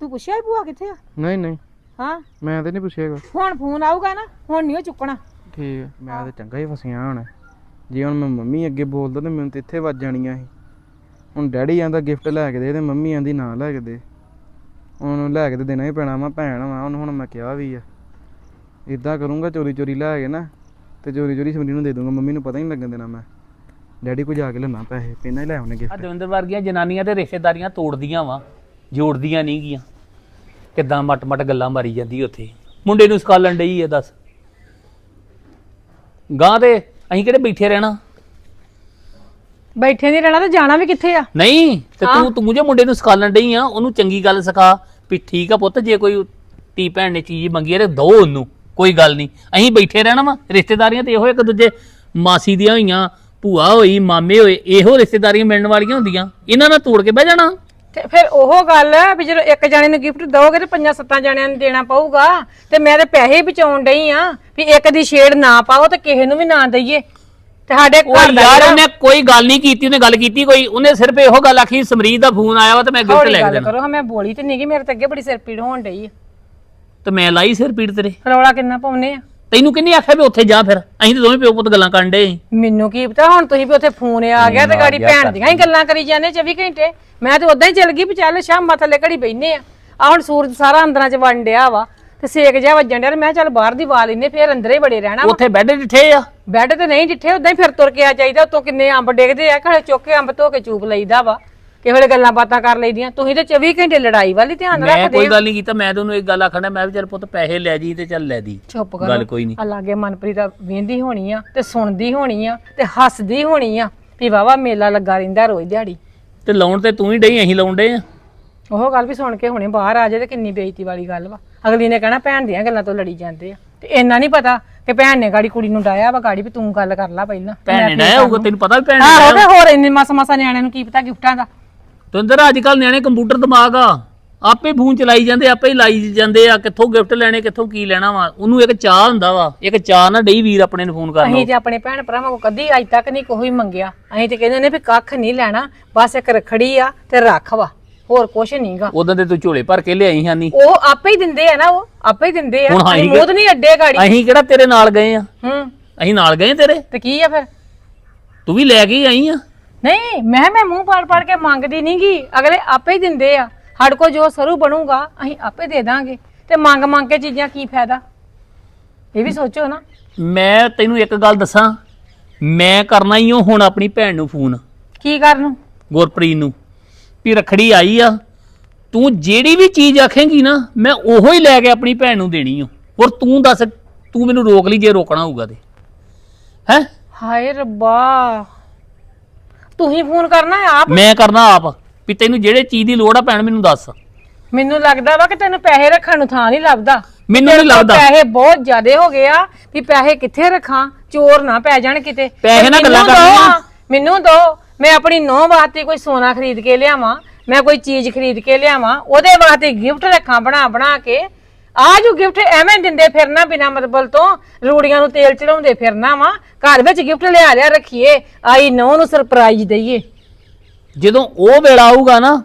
ਤੂੰ ਪੁੱਛਿਆ ਸੀ ਭੂਆ ਕਿੱਥੇ ਆ? ਨਹੀਂ ਨਹੀਂ। ਹਾਂ? ਮੈਂ ਤੇ ਨਹੀਂ ਪੁੱਛਿਆਗਾ ਹੁਣ ਫੋਨ ਆਊਗਾ ਨਾ ਹੁਣ ਨਹੀਂ ਉਹ ਚੁੱਕਣਾ। ਠੀਕ ਆ। ਮੈਂ ਤੇ ਚੰਗਾ ਹੀ ਫਸਿਆ ਹੁਣ। ਜੇ ਹੁਣ ਮੈਂ ਮੰਮੀ ਅੱਗੇ ਬੋਲਦਾ ਤੇ ਮੈਨੂੰ ਤੇ ਇੱਥੇ ਵੱਜ ਜਾਣੀਆਂ ਸੀ। ਹੁਣ ਡੈਡੀ ਆਂਦਾ ਗਿਫਟ ਲੈ ਕੇ ਦੇ ਤੇ ਮੰਮੀ ਆਂਦੀ ਨਾ ਲੈ ਕੇ ਦੇ। ਉਹਨੂੰ ਲੈ ਕੇ ਤੇ ਦੇਣਾ ਹੀ ਪੈਣਾ ਵਾ ਭੈਣ ਵਾ ਉਹਨੂੰ ਹੁਣ ਮੈਂ ਕਿਹਾ ਵੀ ਆ। ਇਦਾਂ ਕਰੂੰਗਾ ਚੋਰੀ ਚੋਰੀ ਲੈ ਕੇ ਨਾ ਤੇ ਚੋਰੀ ਚੋਰੀ ਸਮਰੀ ਨੂੰ ਦੇ ਦੂੰਗਾ। ਮੰਮੀ ਨੂੰ ਪਤਾ ਹੀ ਨਹੀਂ ਲੱਗਣ ਦੇਣਾ ਮੈਂ। ਡੈਡੀ ਕੋ ਜਾ ਕੇ ਲੈਣਾ ਪੈਸੇ ਪਹਿਲਾਂ ਹੀ ਲੈ ਆਉਣੇ ਆ ਗਿਫਟ ਦਵਿੰਦਰ ਵਰਗੀਆਂ ਜਨਾਨੀਆਂ ਤੇ ਰਿਸ਼ਤੇਦਾਰੀਆਂ ਤੋੜਦੀਆਂ ਵਾ ਜੋੜਦੀਆਂ ਨਹੀਂ ਗੀਆਂ। ਕਿੱਦਾਂ ਮਟ ਮਟ ਗੱਲਾਂ ਮਾਰੀ ਜਾਂਦੀ ਉੱਥੇ। ਮੁੰਡੇ ਨੂੰ ਸਕਾਲਣ ਡਈ ਆ ਦੱਸ। ਗਾਂ ਤੇ ਅਸੀਂ ਕਿਹੜੇ ਬੈਠੇ ਰਹਿਣਾ? ਬੈਠੇ ਨਹੀਂ ਰਹਿਣਾ ਤੇ ਜਾਣਾ ਵੀ ਕਿੱਥੇ ਆ? ਨਹੀਂ ਤੇ ਤੂੰ ਤੂੰ ਜੇ ਮੁੰਡੇ ਨੂੰ ਸਕਾਲਣ ਡਈ ਆ ਉਹਨੂੰ ਚੰਗੀ ਗੱਲ ਸਿਖਾ ਵੀ ਠੀਕ ਆ ਪੁੱਤ ਜੇ ਕੋਈ ਤੀ ਭੈਣ ਨੇ ਚੀਜ਼ ਮੰਗੀ ਆ ਤੇ ਦੋ ਉਹਨੂੰ ਕੋਈ ਗੱਲ ਨਹੀਂ ਅਸੀਂ ਬੈਠੇ ਰਹਿਣਾ ਵਾ ਰਿਸ਼ਤੇਦਾਰੀਆਂ ਤੇ ਇਹੋ ਇੱਕ ਦੂਜੇ ਮਾਸੀ ਦੀਆਂ ਹੋਈਆਂ ਭੂਆ ਹੋਈ ਮਾਮੇ ਹੋਏ ਇਹੋ ਰਿਸ਼ਤੇਦਾਰੀਆਂ ਮਿਲਣ ਵਾਲੀਆਂ ਹੁੰਦੀਆਂ। ਇਹਨਾਂ ਨਾਲ ਤੋੜ ਕੇ ਬਹਿ ਜਾਣਾ। ਤੇ ਫਿਰ ਉਹ ਗੱਲ ਆ ਵੀ ਜਦੋਂ ਇੱਕ ਜਾਣੇ ਨੂੰ ਗਿਫਟ ਦੋਗੇ ਤੇ ਪੰਜਾਂ ਸੱਤਾਂ ਜਾਣਿਆਂ ਨੂੰ ਦੇਣਾ ਪਊਗਾ। ਤੇ ਮੈਂ ਤੇ ਪੈਸੇ ਹੀ ਬਚਾਉਣ ਡਈ ਆ ਵੀ ਇੱਕ ਦੀ ਛੇੜ ਨਾ ਪਾਓ ਤੇ ਕਿਸੇ ਨੂੰ ਵੀ ਨਾ ਦਈਏ। ਤੇ ਸਾਡੇ ਉਹ ਘਰ ਦਾ ਯਾਰ ਉਹਨੇ ਕੋਈ ਗੱਲ ਨਹੀਂ ਕੀਤੀ ਉਹਨੇ ਗੱਲ ਕੀਤੀ ਕੋਈ। ਉਹਨੇ ਸਿਰਫ ਇਹੋ ਗੱਲ ਆਖੀ ਸਮਰੀਤ ਦਾ ਫੋਨ ਆਇਆ ਵਾ ਤੇ ਮੈਂ ਗਿਫਟ ਹੌਲੀ ਲੈ ਕੇ ਗੱਲ ਦੇਣਾ ਕਰੋ ਹਾਂ ਮੈਂ ਬੋਲੀ ਤੇ ਨਹੀਂ ਗਈ ਮੇਰੇ ਤੇ ਅੱਗੇ ਬੜੀ ਸਿਰ ਪੀੜ ਹੋਣ ਡਈ ਆ। ਤੇ ਮੈਂ ਲਾਈ ਸਿਰ ਪੀੜ ਤੇਰੇ। ਰੌਲਾ ਕਿੰਨਾ ਪਾਉਨੇ ਆ। ਤੈਨੂੰ ਕਿੰਨੀ ਆਖਿਆ ਵੀ ਉੱਥੇ ਜਾ ਫਿਰ? ਅਸੀਂ ਤਾਂ ਦੋਵੇਂ ਪਿਓ ਪੁੱਤ ਗੱਲਾਂ ਕਰਨ ਡੇ ਮੈਨੂੰ ਕੀ ਪਤਾ ਹੁਣ ਤੁਸੀਂ ਵੀ ਉੱਥੇ ਫੋਨ ਆ ਗਿਆ ਤੇ ਗਾੜੀ ਭੈਣ ਦੀਆਂ ਹੀ ਗੱਲਾਂ ਕਰੀ ਜਾਂਦੇ 24 ਘੰਟੇ। ਮੈਂ ਤੇ ਉਦਾਂ ਹੀ ਚਲ ਗਈ ਵੀ ਚੱਲ ਸ਼ਾਮ ਥੱਲੇ ਘੜੀ ਬੈਨੇ ਆ। ਆ ਹੁਣ ਸੂਰਜ ਸਾਰਾ ਅੰਦਰਾਂ ਚ ਵੰਡ ਡਿਆ ਵਾ ਤੇ ਸੇਕ ਜਿਹਾ ਵੱਜਣ ਡਿਆ ਤੇ ਮੈਂ ਕਿਹਾ ਚੱਲ ਬਾਹਰ ਦੀ ਵਾਲ ਇੰਨੇ ਫੇਰ ਅੰਦਰ ਹੀ ਬੜੇ ਰਹਿਣਾ ਵਾ। ਉੱਥੇ ਬੈੱਡ ਡਿੱਠੇ ਆ? ਬੈੱਡ ਤੇ ਨਹੀਂ ਡਿੱਠੇ ਉਦਾਂ ਹੀ ਫਿਰ ਤੁਰ ਕੇ ਆ ਚਾਹੀਦਾ ਉਤੋਂ ਕਿੰਨੇ ਅੰਬ ਡਿੱਗਦੇ ਆ ਖੜੇ ਚੁੱਕ ਕੇ ਅੰਬ ਧੋ ਕੇ ਚੂਪ ਲਈਦਾ ਵਾ। ਕਿਸੇ ਵੇਲੇ ਗੱਲਾਂ ਬਾਤਾਂ ਕਰ ਲਈਦੀਆਂ? ਤੁਸੀਂ ਤੇ 24 ਘੰਟੇ ਲੜਾਈ ਵਾਲੀ ਧਿਆਨ ਮੈਂ ਰੱਖਦੇ ਕੋਈ ਆ ਗੱਲ ਨਹੀਂ ਕੀਤਾ ਮੈਂ ਤੈਨੂੰ ਇੱਕ ਗੱਲ ਆਖਣਾ ਮੈਂ ਵੀ ਚੱਲ ਪੁੱਤ ਪੈਸੇ ਲੈ ਜੀ ਤੇ ਚੱਲ ਲੈ ਦੀ ਚੁੱਪ ਗੱਲ ਕੋਈ ਨਹੀਂ। ਆ ਲਾਗੇ ਮਨਪ੍ਰੀਤ ਦਾ ਵੇਂਦੀ ਹੋਣੀ ਆ ਤੇ ਸੁਣਦੀ ਹੋਣੀ ਆ ਤੇ ਹੱਸਦੀ ਹੋਣੀ ਆ ਵੀ ਵਾਵਾ ਮੇਲਾ ਲੱਗਾ ਰਹਿੰਦਾ ਰੋਜ਼ ਦਿਹਾੜੀ। ਤੇ ਲਾਉਣ ਤੇ ਤੂੰ ਹੀ ਡਈ ਅਸੀਂ ਲਾਉਣ ਡੇ ਆ। ਉਹ ਗੱਲ ਵੀ ਸੁਣ ਕੇ ਹੁਣੇ ਬਾਹਰ ਆ ਜਾਏ ਤੇ ਕਿੰਨੀ ਬੇਇੱਜ਼ਤੀ ਵਾਲੀ ਗੱਲ ਵਾ। ਅਗਲੀ ਨੇ ਕਹਿਣਾ ਭੈਣ ਦੀਆਂ ਗੱਲਾਂ ਤੋਂ ਲੜੀ ਜਾਂਦੇ ਆ। ਤੇ ਇੰਨਾ ਨਹੀਂ ਪਤਾ ਕਿ ਭੈਣ ਨੇ ਗਾੜੀ ਕੁੜੀ ਨੂੰ ਡਾਇਆ ਵਾ ਗਾੜੀ ਵੀ ਤੂੰ ਗੱਲ ਕਰ ਲੈ ਪਹਿਲਾਂ। ਭੈਣ ਨੇ ਡਾਇਆ ਹੋਊਗਾ ਤੈਨੂੰ ਪਤਾ ਵੀ ਭੈਣ ਨੇ ਆਹੋ ਤੇ ਹੋਰ ਇੰਨੇ ਮਾਸਾ ਮਾਸਾ ਨਿਆਣਿਆਂ ਨੂੰ ਕੀ ਪਤਾ ਗਿਫਟਾਂ ਦਾ। ਤੁੰਦਰ ਅੱਜ ਕੱਲ ਨਿਆਣੇ ਕੰਪਿਊਟਰ ਦਿਮਾਗ ਆ। ਆਪੇ ਫੋਨ ਚਲਾਈ ਜਾਂਦੇ ਆਪੇ ਹੀ ਲਾਈ ਜਾਂਦੇ ਆ ਕਿੱਥੋਂ ਗਿਫਟ ਲੈਣੇ ਕਿੱਥੋਂ ਕੀ ਲੈਣਾ ਵਾ। ਉਹਨੂੰ ਇੱਕ ਚਾਹ ਹੁੰਦਾ ਵਾ ਇੱਕ ਚਾਹ ਨਾ ਡਈ ਵੀਰ ਆਪਣੇ ਨੂੰ ਫੋਨ ਕਰਨ ਅਸੀਂ ਤੇ ਆਪਣੇ ਭੈਣ ਭਰਾਵਾਂ ਕੋ ਕਦੀ ਅੱਜ ਤੱਕ ਨਹੀਂ ਕੋਈ ਮੰਗਿਆ। ਅਸੀਂ ਤੇ ਕਹਿੰਦੇ ਨੇ ਵੀ ਕੱਖ ਨਹੀਂ ਲੈਣਾ ਬਸ ਇੱਕ ਰਖੜੀ ਆ ਤੇ ਰੱਖ ਵਾ ਹੋਰ ਕੁਛ ਨਹੀਂਗਾ। ਉਦੋਂ ਤੇ ਤੂੰ ਝੋਲੇ ਭਰ ਕੇ ਲਿਆਈ ਹਾਨੀ। ਉਹ ਆਪੇ ਹੀ ਦਿੰਦੇ ਆ ਨਾ ਉਹ ਆਪੇ ਹੀ ਦਿੰਦੇ ਆ। ਹੁਣ ਅਸੀਂ ਮੂੰਹ ਨਹੀਂ ਅੱਡੇ ਗਾੜੀ। ਅਸੀਂ ਕਿਹੜਾ ਤੇਰੇ ਨਾਲ ਗਏ ਆ? ਹੂੰ। ਅਸੀਂ ਨਾਲ ਗਏ ਤੇਰੇ? ਤੇ ਕੀ ਆ ਫਿਰ? ਤੂੰ ਵੀ ਲੈ ਕੇ ਹੀ ਆਈ ਆ। ਨਹੀਂ ਮੈਂ ਮੈਂ ਮੂੰਹ ਪਾੜ ਪਾੜ ਕੇ ਮੰਗਦੀ ਨਹੀਂਗੀ ਅਗਲੇ ਆਪੇ ਹੀ ਦਿੰਦੇ ਆ। ਸਾਡੇ ਕੋ ਜੋ ਸਰੂ ਬਣੂਗਾ ਅਸੀਂ ਆਪੇ ਦੇ ਦਾਂਗੇ। ਤੇ ਮੰਗ ਮੰਗ ਕੇ ਚੀਜ਼ਾਂ ਕੀ ਫਾਇਦਾ? ਇਹ ਵੀ ਸੋਚੋ ਨਾ। ਮੈਂ ਤੈਨੂੰ ਇੱਕ ਗੱਲ ਦੱਸਾਂ। ਮੈਂ ਕਰਨਾ ਹੀ ਉਹ ਹੁਣ ਆਪਣੀ ਭੈਣ ਨੂੰ ਫੋਨ। ਕੀ ਕਰਨ ਗੁਰਪ੍ਰੀਤ ਨੂੰ। ਵੀ ਰਖੜੀ ਆਈ ਆ। ਤੂੰ ਜਿਹੜੀ ਵੀ ਚੀਜ਼ ਆਖੇਂਗੀ ਨਾ ਮੈਂ ਉਹੋ ਹੀ ਲੈ ਕੇ ਆਪਣੀ ਭੈਣ ਨੂੰ ਦੇਣੀ ਓ ਹੋਰ ਤੂੰ ਦੱਸ ਤੂੰ ਮੈਨੂੰ ਰੋਕ ਲਈ ਜੇ ਰੋਕਣਾ ਹੋਊਗਾ ਤੇ। ਹੈ? ਹਾਏ ਰੱਬਾ। ਤੂੰ ਹੀ ਫੋਨ ਕਰਨਾ ਹੈ ਆਪ? ਮੈਂ ਕਰਨਾ ਆਪ ਵੀ ਤੈਨੂੰ ਜਿਹੜੇ ਚੀਜ਼ ਦੀ ਲੋੜ ਆ ਭੈਣ ਮੈਨੂੰ ਦੱਸ। ਮੈਨੂੰ ਲੱਗਦਾ ਵਾ ਕਿ ਤੈਨੂੰ ਪੈਸੇ ਰੱਖਣ ਨੂੰ ਥਾਂ ਨਹੀਂ ਲੱਭਦਾ। ਮੈਨੂੰ ਨਹੀਂ ਲੱਗਦਾ ਪੈਸੇ ਬਹੁਤ ਜ਼ਿਆਦੇ ਹੋ ਗਏ ਆ ਵੀ ਪੈਸੇ ਕਿੱਥੇ ਰੱਖਾਂ? ਚੋਰ ਨਾ ਪੈ ਜਾਣ ਕਿਤੇ। ਪੈਸੇ ਤੇ ਗੱਲਾਂ ਕਰਨੀਆਂ। ਮੈਨੂੰ ਦੋ। ਮੈਂ ਆਪਣੀ ਨੌ ਵਾਸਤੇ ਕੋਈ ਸੋਨਾ ਖਰੀਦ ਕੇ ਲਿਆਵਾਂ ਮੈਂ ਕੋਈ ਚੀਜ਼ ਖਰੀਦ ਕੇ ਲਿਆਵਾਂ ਉਹਦੇ ਵਾਸਤੇ ਗਿਫਟ ਰੱਖਾਂ ਬਣਾ ਬਣਾ ਕੇ। ਆ ਜੋ ਗਿਫਟ ਐਵੇਂ ਦਿੰਦੇ ਫਿਰਨਾ ਬਿਨਾ ਮਤਲਬ ਤੋਂ ਰੂੜੀਆਂ ਨੂੰ ਤੇਲ ਚੜਾਉਂਦੇ ਫਿਰਨਾ ਵਾ। ਘਰ ਵਿੱਚ ਗਿਫਟ ਲਿਆ ਲਿਆ ਰੱਖੀਏ ਆਈ ਨੌ ਨੂੰ ਸਰਪ੍ਰਾਈਜ਼ ਦਈਏ। ਜਦੋਂ ਉਹ ਵੇਲਾ ਆਊਗਾ ਨਾ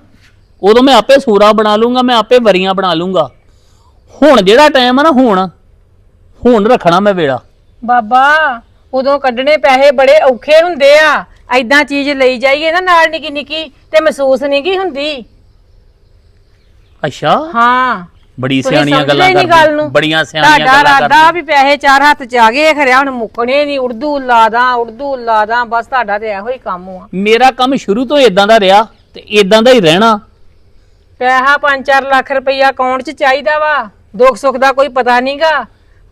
ਉਦੋਂ ਮੈਂ ਆਪੇ ਸੂਰਾ ਬਣਾ ਲੂੰਗਾ ਮੈਂ ਆਪੇ ਵਰੀਆਂ ਬਣਾ ਲੂੰਗਾ। ਹੁਣ ਜਿਹੜਾ ਟਾਈਮ ਆ ਨਾ ਹੁਣ ਹੁਣ ਰੱਖਣਾ ਮੈਂ ਵੇਲਾ। ਬਾਬਾ ਉਦੋਂ ਕੱਢਣੇ ਪੈਸੇ ਬੜੇ ਔਖੇ ਹੁੰਦੇ ਆ। ਐਦਾਂ ਚੀਜ਼ ਲਈ ਜਾਈਏ ਨਾ ਨਾਲ ਨਿੱਕੀ ਨਿੱਕੀ ਤੇ ਮਹਿਸੂਸ ਨਹੀਂ ਕੀ ਹੁੰਦੀ। ਅੱਛਾ। ਹਾਂ। ਬੜੀ ਤੁਸੀਂ ਸਿਆਣੀਆਂ ਸਮਝਦੇ ਗੱਲਾਂ ਨੀ ਗੱਲ ਕਰਦੀ ਨੂੰ। ਬੜੀਆਂ ਸਿਆਣੀਆਂ ਤੁਹਾਡਾ ਗੱਲਾਂ ਰਾਦਾ ਕਰਦੀ ਵੀ ਪੈਸੇ ਚਾਰ ਹੱਥ ਚ ਆ ਗਏ ਖਰਿਆ ਹੁਣ ਮੁੱਕਣੇ ਨਹੀਂ ਉਰਦੂ ਲਾਦਾ ਉਰਦੂ ਲਾਦਾ ਬਸ ਤੁਹਾਡਾ ਤੇ ਇਹੋ ਹੀ ਕੰਮ ਆ। ਮੇਰਾ ਕੰਮ ਸ਼ੁਰੂ ਤੋਂ ਇਦਾਂ ਦਾ ਰਿਹਾ ਤੇ ਇਦਾਂ ਦਾ ਹੀ ਰਹਿਣਾ। ਪੈਸਾ 5-4 ਲੱਖ ਰੁਪਈਆ ਅਕਾਊਂਟ 'ਚ ਚਾਹੀਦਾ ਵਾ ਦੁੱਖ ਸੁੱਖ ਦਾ ਕੋਈ ਪਤਾ ਨਹੀਂਗਾ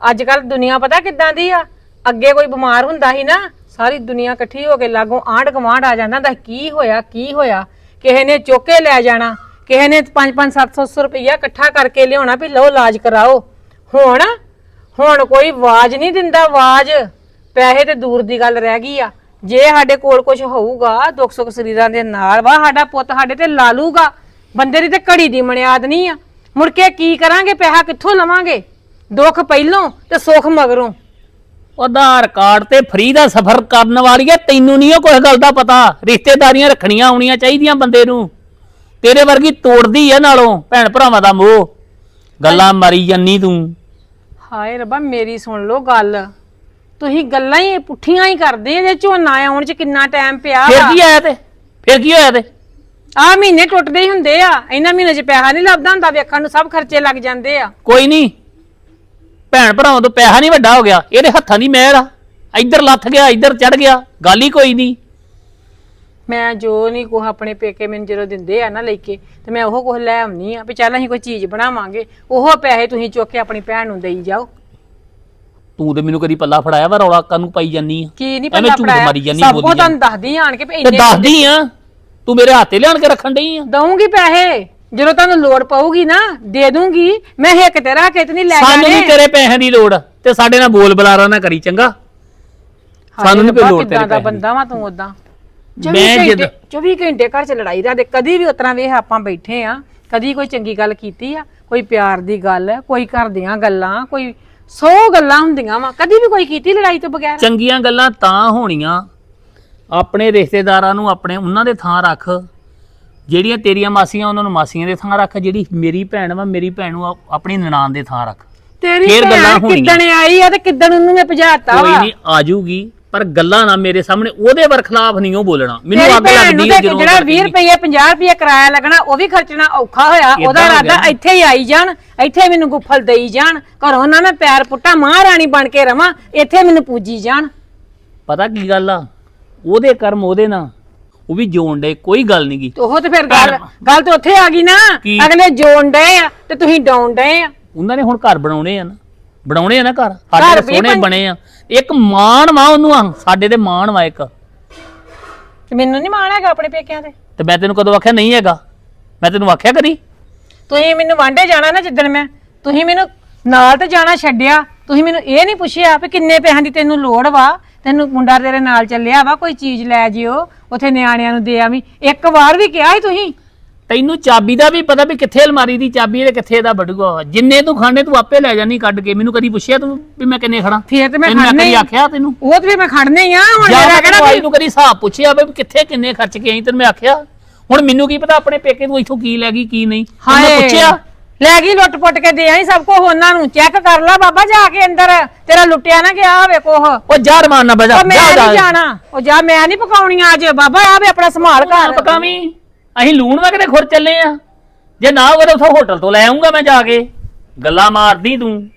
ਅੱਜ ਕੱਲ ਦੁਨੀਆ ਪਤਾ ਕਿੱਦਾਂ ਦੀ ਆ? ਅੱਗੇ ਕੋਈ ਬਿਮਾਰ ਹੁੰਦਾ ਸੀ ਨਾ ਸਾਰੀ ਦੁਨੀਆ ਇਕੱਠੀ ਹੋ ਕੇ ਲਾਗੋਂ ਆਂਢ ਗੁਆਂਢ ਆ ਜਾਂਦਾ ਹੁੰਦਾ ਕੀ ਹੋਇਆ ਕੀ ਹੋਇਆ? ਕਿਸੇ ਨੇ ਚੁੱਕ ਕੇ ਲੈ ਜਾਣਾ। ਕਿਸੇ ਨੇ 5-5 700 ਰੁਪਈਆ ਇਕੱਠਾ ਕਰਕੇ ਲਿਆਉਣਾ ਵੀ ਲਓ ਇਲਾਜ ਕਰਾਓ। ਹੁਣ ਹੁਣ ਕੋਈ ਆਵਾਜ਼ ਨਹੀਂ ਦਿੰਦਾ, ਆਵਾਜ਼। ਪੈਸੇ ਤੇ ਦੂਰ ਦੀ ਗੱਲ ਰਹਿ ਗਈ ਆ। ਜੇ ਸਾਡੇ ਕੋਲ ਕੁਝ ਹੋਊਗਾ, ਦੁੱਖ ਸੁੱਖ ਸਰੀਰਾਂ ਦੇ ਨਾਲ ਵਾ ਸਾਡਾ ਪੁੱਤ ਸਾਡੇ ਤੇ ਲਾ ਲੂਗਾ। ਬੰਦੇ ਦੀ ਤੇ ਘੜੀ ਦੀ ਮਨਿਆਦ ਨਹੀਂ ਆ। ਮੁੜ ਕੇ ਕੀ ਕਰਾਂਗੇ? ਪੈਸਾ ਕਿੱਥੋਂ ਲਵਾਂਗੇ? ਦੁੱਖ ਪਹਿਲੋਂ ਤੇ ਸੁੱਖ ਮਗਰੋਂ। ਆਧਾਰ ਕਾਰਡ ਤੇ ਫ੍ਰੀ ਦਾ ਸਫ਼ਰ ਕਰਨ ਵਾਲੀ ਹੈ ਤੈਨੂੰ ਨਹੀਂ ਉਹ ਕੋਈ ਗੱਲ ਦਾ ਪਤਾ। ਰਿਸ਼ਤੇਦਾਰੀਆਂ ਰੱਖਣੀਆਂ ਆਉਣੀਆਂ ਚਾਹੀਦੀਆਂ ਬੰਦੇ ਨੂੰ। ਤੇਰੇ ਵਰਗੀ ਤੋੜਦੀ ਆ ਨਾਲੋਂ ਭੈਣ ਭਰਾਵਾਂ ਦਾ ਮੋਹ। ਗੱਲਾਂ ਮਾਰੀ ਜੰਨੀ ਤੂੰ। ਹਾਏ ਰੱਬਾ ਮੇਰੀ ਸੁਣ ਲਓ ਗੱਲ। ਤੁਸੀਂ ਗੱਲਾਂ ਹੀ ਪੁੱਠੀਆਂ ਹੀ ਕਰਦੇ ਜੇ ਝੋਨਾ ਆਉਣ ਚ ਕਿੰਨਾ ਟਾਈਮ ਪਿਆ ਫਿਰ ਕੀ ਆਇਆ ਤੇ? ਫਿਰ ਕੀ ਹੋਇਆ ਤੇ? ਆ ਮਹੀਨੇ ਟੁੱਟਦੇ ਹੀ ਹੁੰਦੇ ਆ। ਇਹਨਾਂ ਮਹੀਨੇ ਚ ਪੈਸਾ ਨਹੀਂ ਲੱਭਦਾ ਹੁੰਦਾ ਵੇਖਣ ਨੂੰ ਸਭ ਖਰਚੇ ਲੱਗ ਜਾਂਦੇ ਆ। ਕੋਈ ਨਹੀਂ। ਭੈਣ ਭਰਾਵਾਂ ਤੋਂ ਪੈਸਾ ਨਹੀਂ ਵੱਡਾ ਹੋ ਗਿਆ। ਇਹਦੇ ਹੱਥਾਂ ਦੀ ਮਿਹਰ ਆ। ਇੱਧਰ ਲੱਥ ਗਿਆ ਇੱਧਰ ਚੜ ਗਿਆ। ਗੱਲ ਹੀ ਕੋਈ ਨਹੀਂ। ਮੈਂ ਜੋ ਨਹੀਂ ਕੋ ਆਪਣੇ ਪੇਕੇ ਮੈਨੂੰ ਜਦੋਂ ਦਿੰਦੇ ਆ ਨਾ ਲੈ ਕੇ ਤੇ ਮੈਂ ਉਹ ਕੁਝ ਲੈ ਆਉਣੀ ਆ ਵੀ ਚੱਲ ਅਸੀਂ ਕੋਈ ਚੀਜ਼ ਬਣਾਵਾਂਗੇ ਉਹ ਪੈਸੇ ਤੁਸੀਂ ਚੁੱਕ ਕੇ ਆਪਣੀ ਭੈਣ ਨੂੰ ਦੇਈ ਜਾਓ। ਤੂੰ ਤੇ ਮੈਨੂੰ ਕਦੀ ਪੱਲਾ ਫੜਾਇਆ ਵਾ ਰੌਲਾ ਕਾਨੂੰ ਪਾਈ ਜਾਨੀ ਆ? ਕੀ ਨਹੀਂ ਮਾਰੀ ਜਾਨੀ ਸਭ ਜਾਨੀ ਤੁਹਾਨੂੰ ਦੱਸਦੀ ਆਣ ਕੇ ਵੀ ਤੇ ਇੰਨੇ ਦੱਸਦੀ ਆ? ਤੂੰ ਮੇਰੇ ਹੱਥੇ ਲਿਆਣ ਕੇ ਰੱਖਣ ਡਈ ਆ? ਦਊਂਗੀ ਪੈਸੇ ਜਦੋਂ ਤੁਹਾਨੂੰ ਲੋੜ ਪਊਗੀ ਨਾ ਦੇ ਦੂੰਗੀ ਮੈਂ ਹਿੱਕ ਤੇ ਰੱਖ ਕੇ ਤੇ ਨਹੀਂ ਲੈ ਸਾਨੂੰ ਜਾਣੇ ਨਹੀਂ ਤੇਰੇ ਪੈਸਿਆਂ ਦੀ ਲੋੜ ਤੇ ਸਾਡੇ ਨਾਲ ਬੋਲ ਬਲਾਰਾ ਨਾ ਕਰੀ ਚੰਗਾ? ਸਾਨੂੰ ਨਹੀਂ ਕੋਈ ਲੋੜ ਤੇਰੇ ਦੀ ਬੰਦਾ ਵਾ ਤੂੰ ਉਦਾਂ ਮੈਂ ਜਿੱਦ 24 ਘੰਟੇ ਘਰ ਚ ਲੜਾਈ ਦਾ ਕਦੀ ਵੀ ਉਤਰਾ ਵੇਖ ਆਪਾਂ ਬੈਠੇ ਆ ਕਦੀ ਕੋਈ ਚੰਗੀ ਗੱਲ ਕੀਤੀ ਆ ਕੋਈ ਪਿਆਰ ਦੀ ਗੱਲ ਕੋਈ ਘਰ ਦੀਆਂ ਗੱਲਾਂ ਕੋਈ 100 ਗੱਲਾਂ ਹੁੰਦੀਆਂ ਵਾ। ਕਦੀ ਵੀ ਕੋਈ ਕੀਤੀ ਲੜਾਈ ਤੋਂ ਬਗੈਰ? ਚੰਗੀਆਂ ਗੱਲਾਂ ਤਾਂ ਹੋਣੀਆਂ। ਆਪਣੇ ਰਿਸ਼ਤੇਦਾਰਾਂ ਨੂੰ ਆਪਣੇ ਉਹਨਾਂ ਦੇ ਥਾਂ ਰੱਖ। ਜਿਹੜੀਆਂ ਤੇਰੀਆਂ ਮਾਸੀਆਂ ਉਹਨਾਂ ਨੂੰ ਮਾਸੀਆਂ ਦੇ ਥਾਂ ਰੱਖ। ਜਿਹੜੀ ਮੇਰੀ ਭੈਣ ਵਾ ਮੇਰੀ ਭੈਣ ਨੂੰ ਆ- ਆਪਣੀ ਨਨਾਣ ਦੇ ਥਾਂ ਰੱਖ। ਤੇਰੀ ਫੇਰ ਗੱਲਾਂ ਭੈਣ। ਕਿੱਦਣ ਆਈ ਆ ਤੇ ਕਿੱਦਣ ਉਹਨੂੰ ਮੈਂ ਭਜਾਤਾ ਕੋਈ ਵਾ? ਨਹੀਂ ਆਜੂਗੀ ਪਰ ਗੱਲਾਂ ਨਾ ਮੇਰੇ ਸਾਹਮਣੇ ਉਹਦੇ ਵਰ ਖਿਲਾਫ ਨਹੀਂ ਉਹ ਬੋਲਣਾ। ਮੈਨੂੰ ਅੱਗ ਲੱਗਦੀ ਹੈ ਜਦੋਂ ਜਿਹੜਾ ਉਹ 20 ਰੁਪਏ 50 ਰੁਪਏ ਕਿਰਾਇਆ ਲੱਗਣਾ ਉਹ ਵੀ ਖਰਚਣਾ ਔਖਾ ਹੋਇਆ। ਉਹਦਾ ਇਰਾਦਾ। ਇੱਥੇ ਹੀ ਆਈ ਜਾਣ ਇੱਥੇ ਮੈਨੂੰ ਗੁੱਫਲ ਦੇਈ ਜਾਣ ਘਰੋਂ ਨਾ ਮੈਂ ਪੈਰ ਪੁੱਟਾ ਮਹਾਰਾਣੀ ਬਣ ਕੇ ਰਵਾਂ ਇੱਥੇ ਮੈਨੂੰ ਪੂਜੀ ਜਾਣ। ਪਤਾ ਕੀ ਗੱਲ ਆ? ਉਹਦੇ ਕਰਮ ਉਹਦੇ ਨਾਲ ਉਹ ਵੀ ਜੋਣ ਡੇ ਕੋਈ ਗੱਲ ਨਹੀਂ ਗੀ। ਤੇ ਉਹ ਤੇ ਫਿਰ ਗੱਲ ਗੱਲ ਤੇ ਉੱਥੇ ਆ ਗਈ ਨਾ? ਅਗਲੇ ਜੋਣ ਡਏ ਆ ਤੇ ਤੁਸੀਂ ਡਾਉਣ ਆ। ਉਹਨਾਂ ਨੇ ਹੁਣ ਘਰ ਬਣਾਉਣੇ ਆ ਨਾ। ਬਣਾਉਣੇ ਆ ਨਾ ਘਰ? ਸਾਡੇ ਘਰ ਤਾਂ ਵੀ ਸੋਹਣੇ ਬਣ- ਬਣੇ ਆ। ਇੱਕ ਮਾਣ ਵਾ ਉਹਨੂੰ ਆ, ਸਾਡੇ ਤੇ ਮਾਣ ਵਾ ਇੱਕ। ਤੇ ਮੈਨੂੰ ਨਹੀਂ ਮਾਣ ਹੈਗਾ ਆਪਣੇ ਪੇਕਿਆਂ ਤੇ? ਤੇ ਮੈਂ ਤੈਨੂੰ ਕਦੋਂ ਆਖਿਆ ਨਹੀਂ ਹੈਗਾ? ਮੈਂ ਤੈਨੂੰ ਆਖਿਆ ਕਰੀ ਤੁਸੀਂ ਮੈਨੂੰ ਵਾਂਡੇ ਜਾਣਾ ਨਾ ਜਿੱਦਣ ਮੈਂ। ਤੁਸੀਂ ਮੈਨੂੰ ਨਾਲ ਤੇ ਜਾਣਾ ਛੱਡਿਆ। ਤੁਸੀਂ ਮੈਨੂੰ ਇਹ ਨਹੀਂ ਪੁੱਛਿਆ ਵੀ ਕਿੰਨੇ ਪੈਸਿਆਂ ਦੀ ਤੈਨੂੰ ਲੋੜ ਵਾ? ਤੈਨੂੰ ਮੁੰਡਾ ਤੇਰੇ ਨਾਲ ਚੱਲਿਆ ਵਾ ਕੋਈ ਚੀਜ਼ ਲੈ ਜਿਓ। ਉਥੇ ਨਿਆਣਿਆਂ ਨੂੰ ਦੇ ਆਵੀਂ। ਇੱਕ ਵਾਰ ਵੀ ਕਿਹਾ ਸੀ ਤੁਸੀਂ? ਤੈਨੂੰ ਚਾਬੀ ਦਾ ਵੀ ਪਤਾ ਵੀ ਕਿੱਥੇ ਅਲਮਾਰੀ ਦੀ ਚਾਬੀ ਹੈ ਤੇ ਕਿੱਥੇ ਦਾ ਬਟੂਆ ਵਾ। ਜਿੰਨੇ ਤੂੰ ਖਾਣੇ ਤੂੰ ਆਪੇ ਲੈ ਜਾਨੀ ਕੱਢ ਕੇ। ਮੈਨੂੰ ਕਦੀ ਪੁੱਛਿਆ ਤੂੰ ਵੀ ਮੈਂ ਕਿੰਨੇ ਖੜਾ ਫੇਰ ਤੇ ਮੈਂ ਤੈਨੂੰ ਖੜਨੇ ਕਦੀ ਹੀ ਆਖਿਆ ਤੈਨੂੰ? ਉਹ ਤੇ ਫਿਰ ਮੈਂ ਖੜਨੇ ਹੀ ਆ। ਹੁਣ ਜਾਂ ਮੇਰਾ ਮੈਂ ਕਿਹੜਾ ਕਦੀ ਹਿਸਾਬ ਪੁੱਛਿਆ ਵੀ ਕਿੱਥੇ ਕਿੰਨੇ ਖਰਚ ਕੇ ਆਈ ਤੈਨੂੰ ਮੈਂ ਆਖਿਆ। ਹੁਣ ਮੈਨੂੰ ਕੀ ਪਤਾ ਆਪਣੇ ਪੇਕੇ ਤੂੰ ਇੱਥੋਂ ਕੀ ਲੈ ਗਈ ਕੀ ਨਹੀਂ। ਤੈਨੂੰ ਮੈਂ ਹਾਏ। ਪੁੱਛਿਆ। ਲੈ ਗਈ ਲੁੱਟ ਪੁੱਟ ਕੇ ਦੇ ਆਈ ਸਭ ਕੁਝ ਉਹਨਾਂ ਨੂੰ। ਚੈੱਕ ਕਰ ਲੈ ਬਾਬਾ ਜਾ ਕੇ ਅੰਦਰ। ਤੇਰਾ ਲੁੱਟਿਆ ਨਾ ਗਿਆ ਹੋਵੇ ਕੋਹ ਉਹ ਜਾ ਰਮਾਨ ਨਾ ਬਜਾ ਉਹ ਮੈਂ ਨਹੀਂ ਜਾਣਾ। ਉਹ ਜਾ ਮੈਂ ਨਹੀਂ ਪਕਾਉਣੀਆਂ ਅੱਜ। ਬਾਬਾ ਆ ਵੀ ਆਪਣਾ ਸੰਭਾਲ ਘਰ। ਕਰ ਪਕਾਵੀਂ। ਅਸੀਂ ਲੂਣ ਵਾ ਕਿਤੇ ਖੁਰ ਚੱਲੇ ਆ। ਜੇ ਨਾ ਹੋਵੇ ਤਾਂ ਉਥੋਂ ਹੋਟਲ ਤੋਂ ਲੈ ਆਉਂਗਾ ਮੈਂ ਜਾ ਕੇ। ਗੱਲਾਂ ਮਾਰਦੀ ਤੂੰ।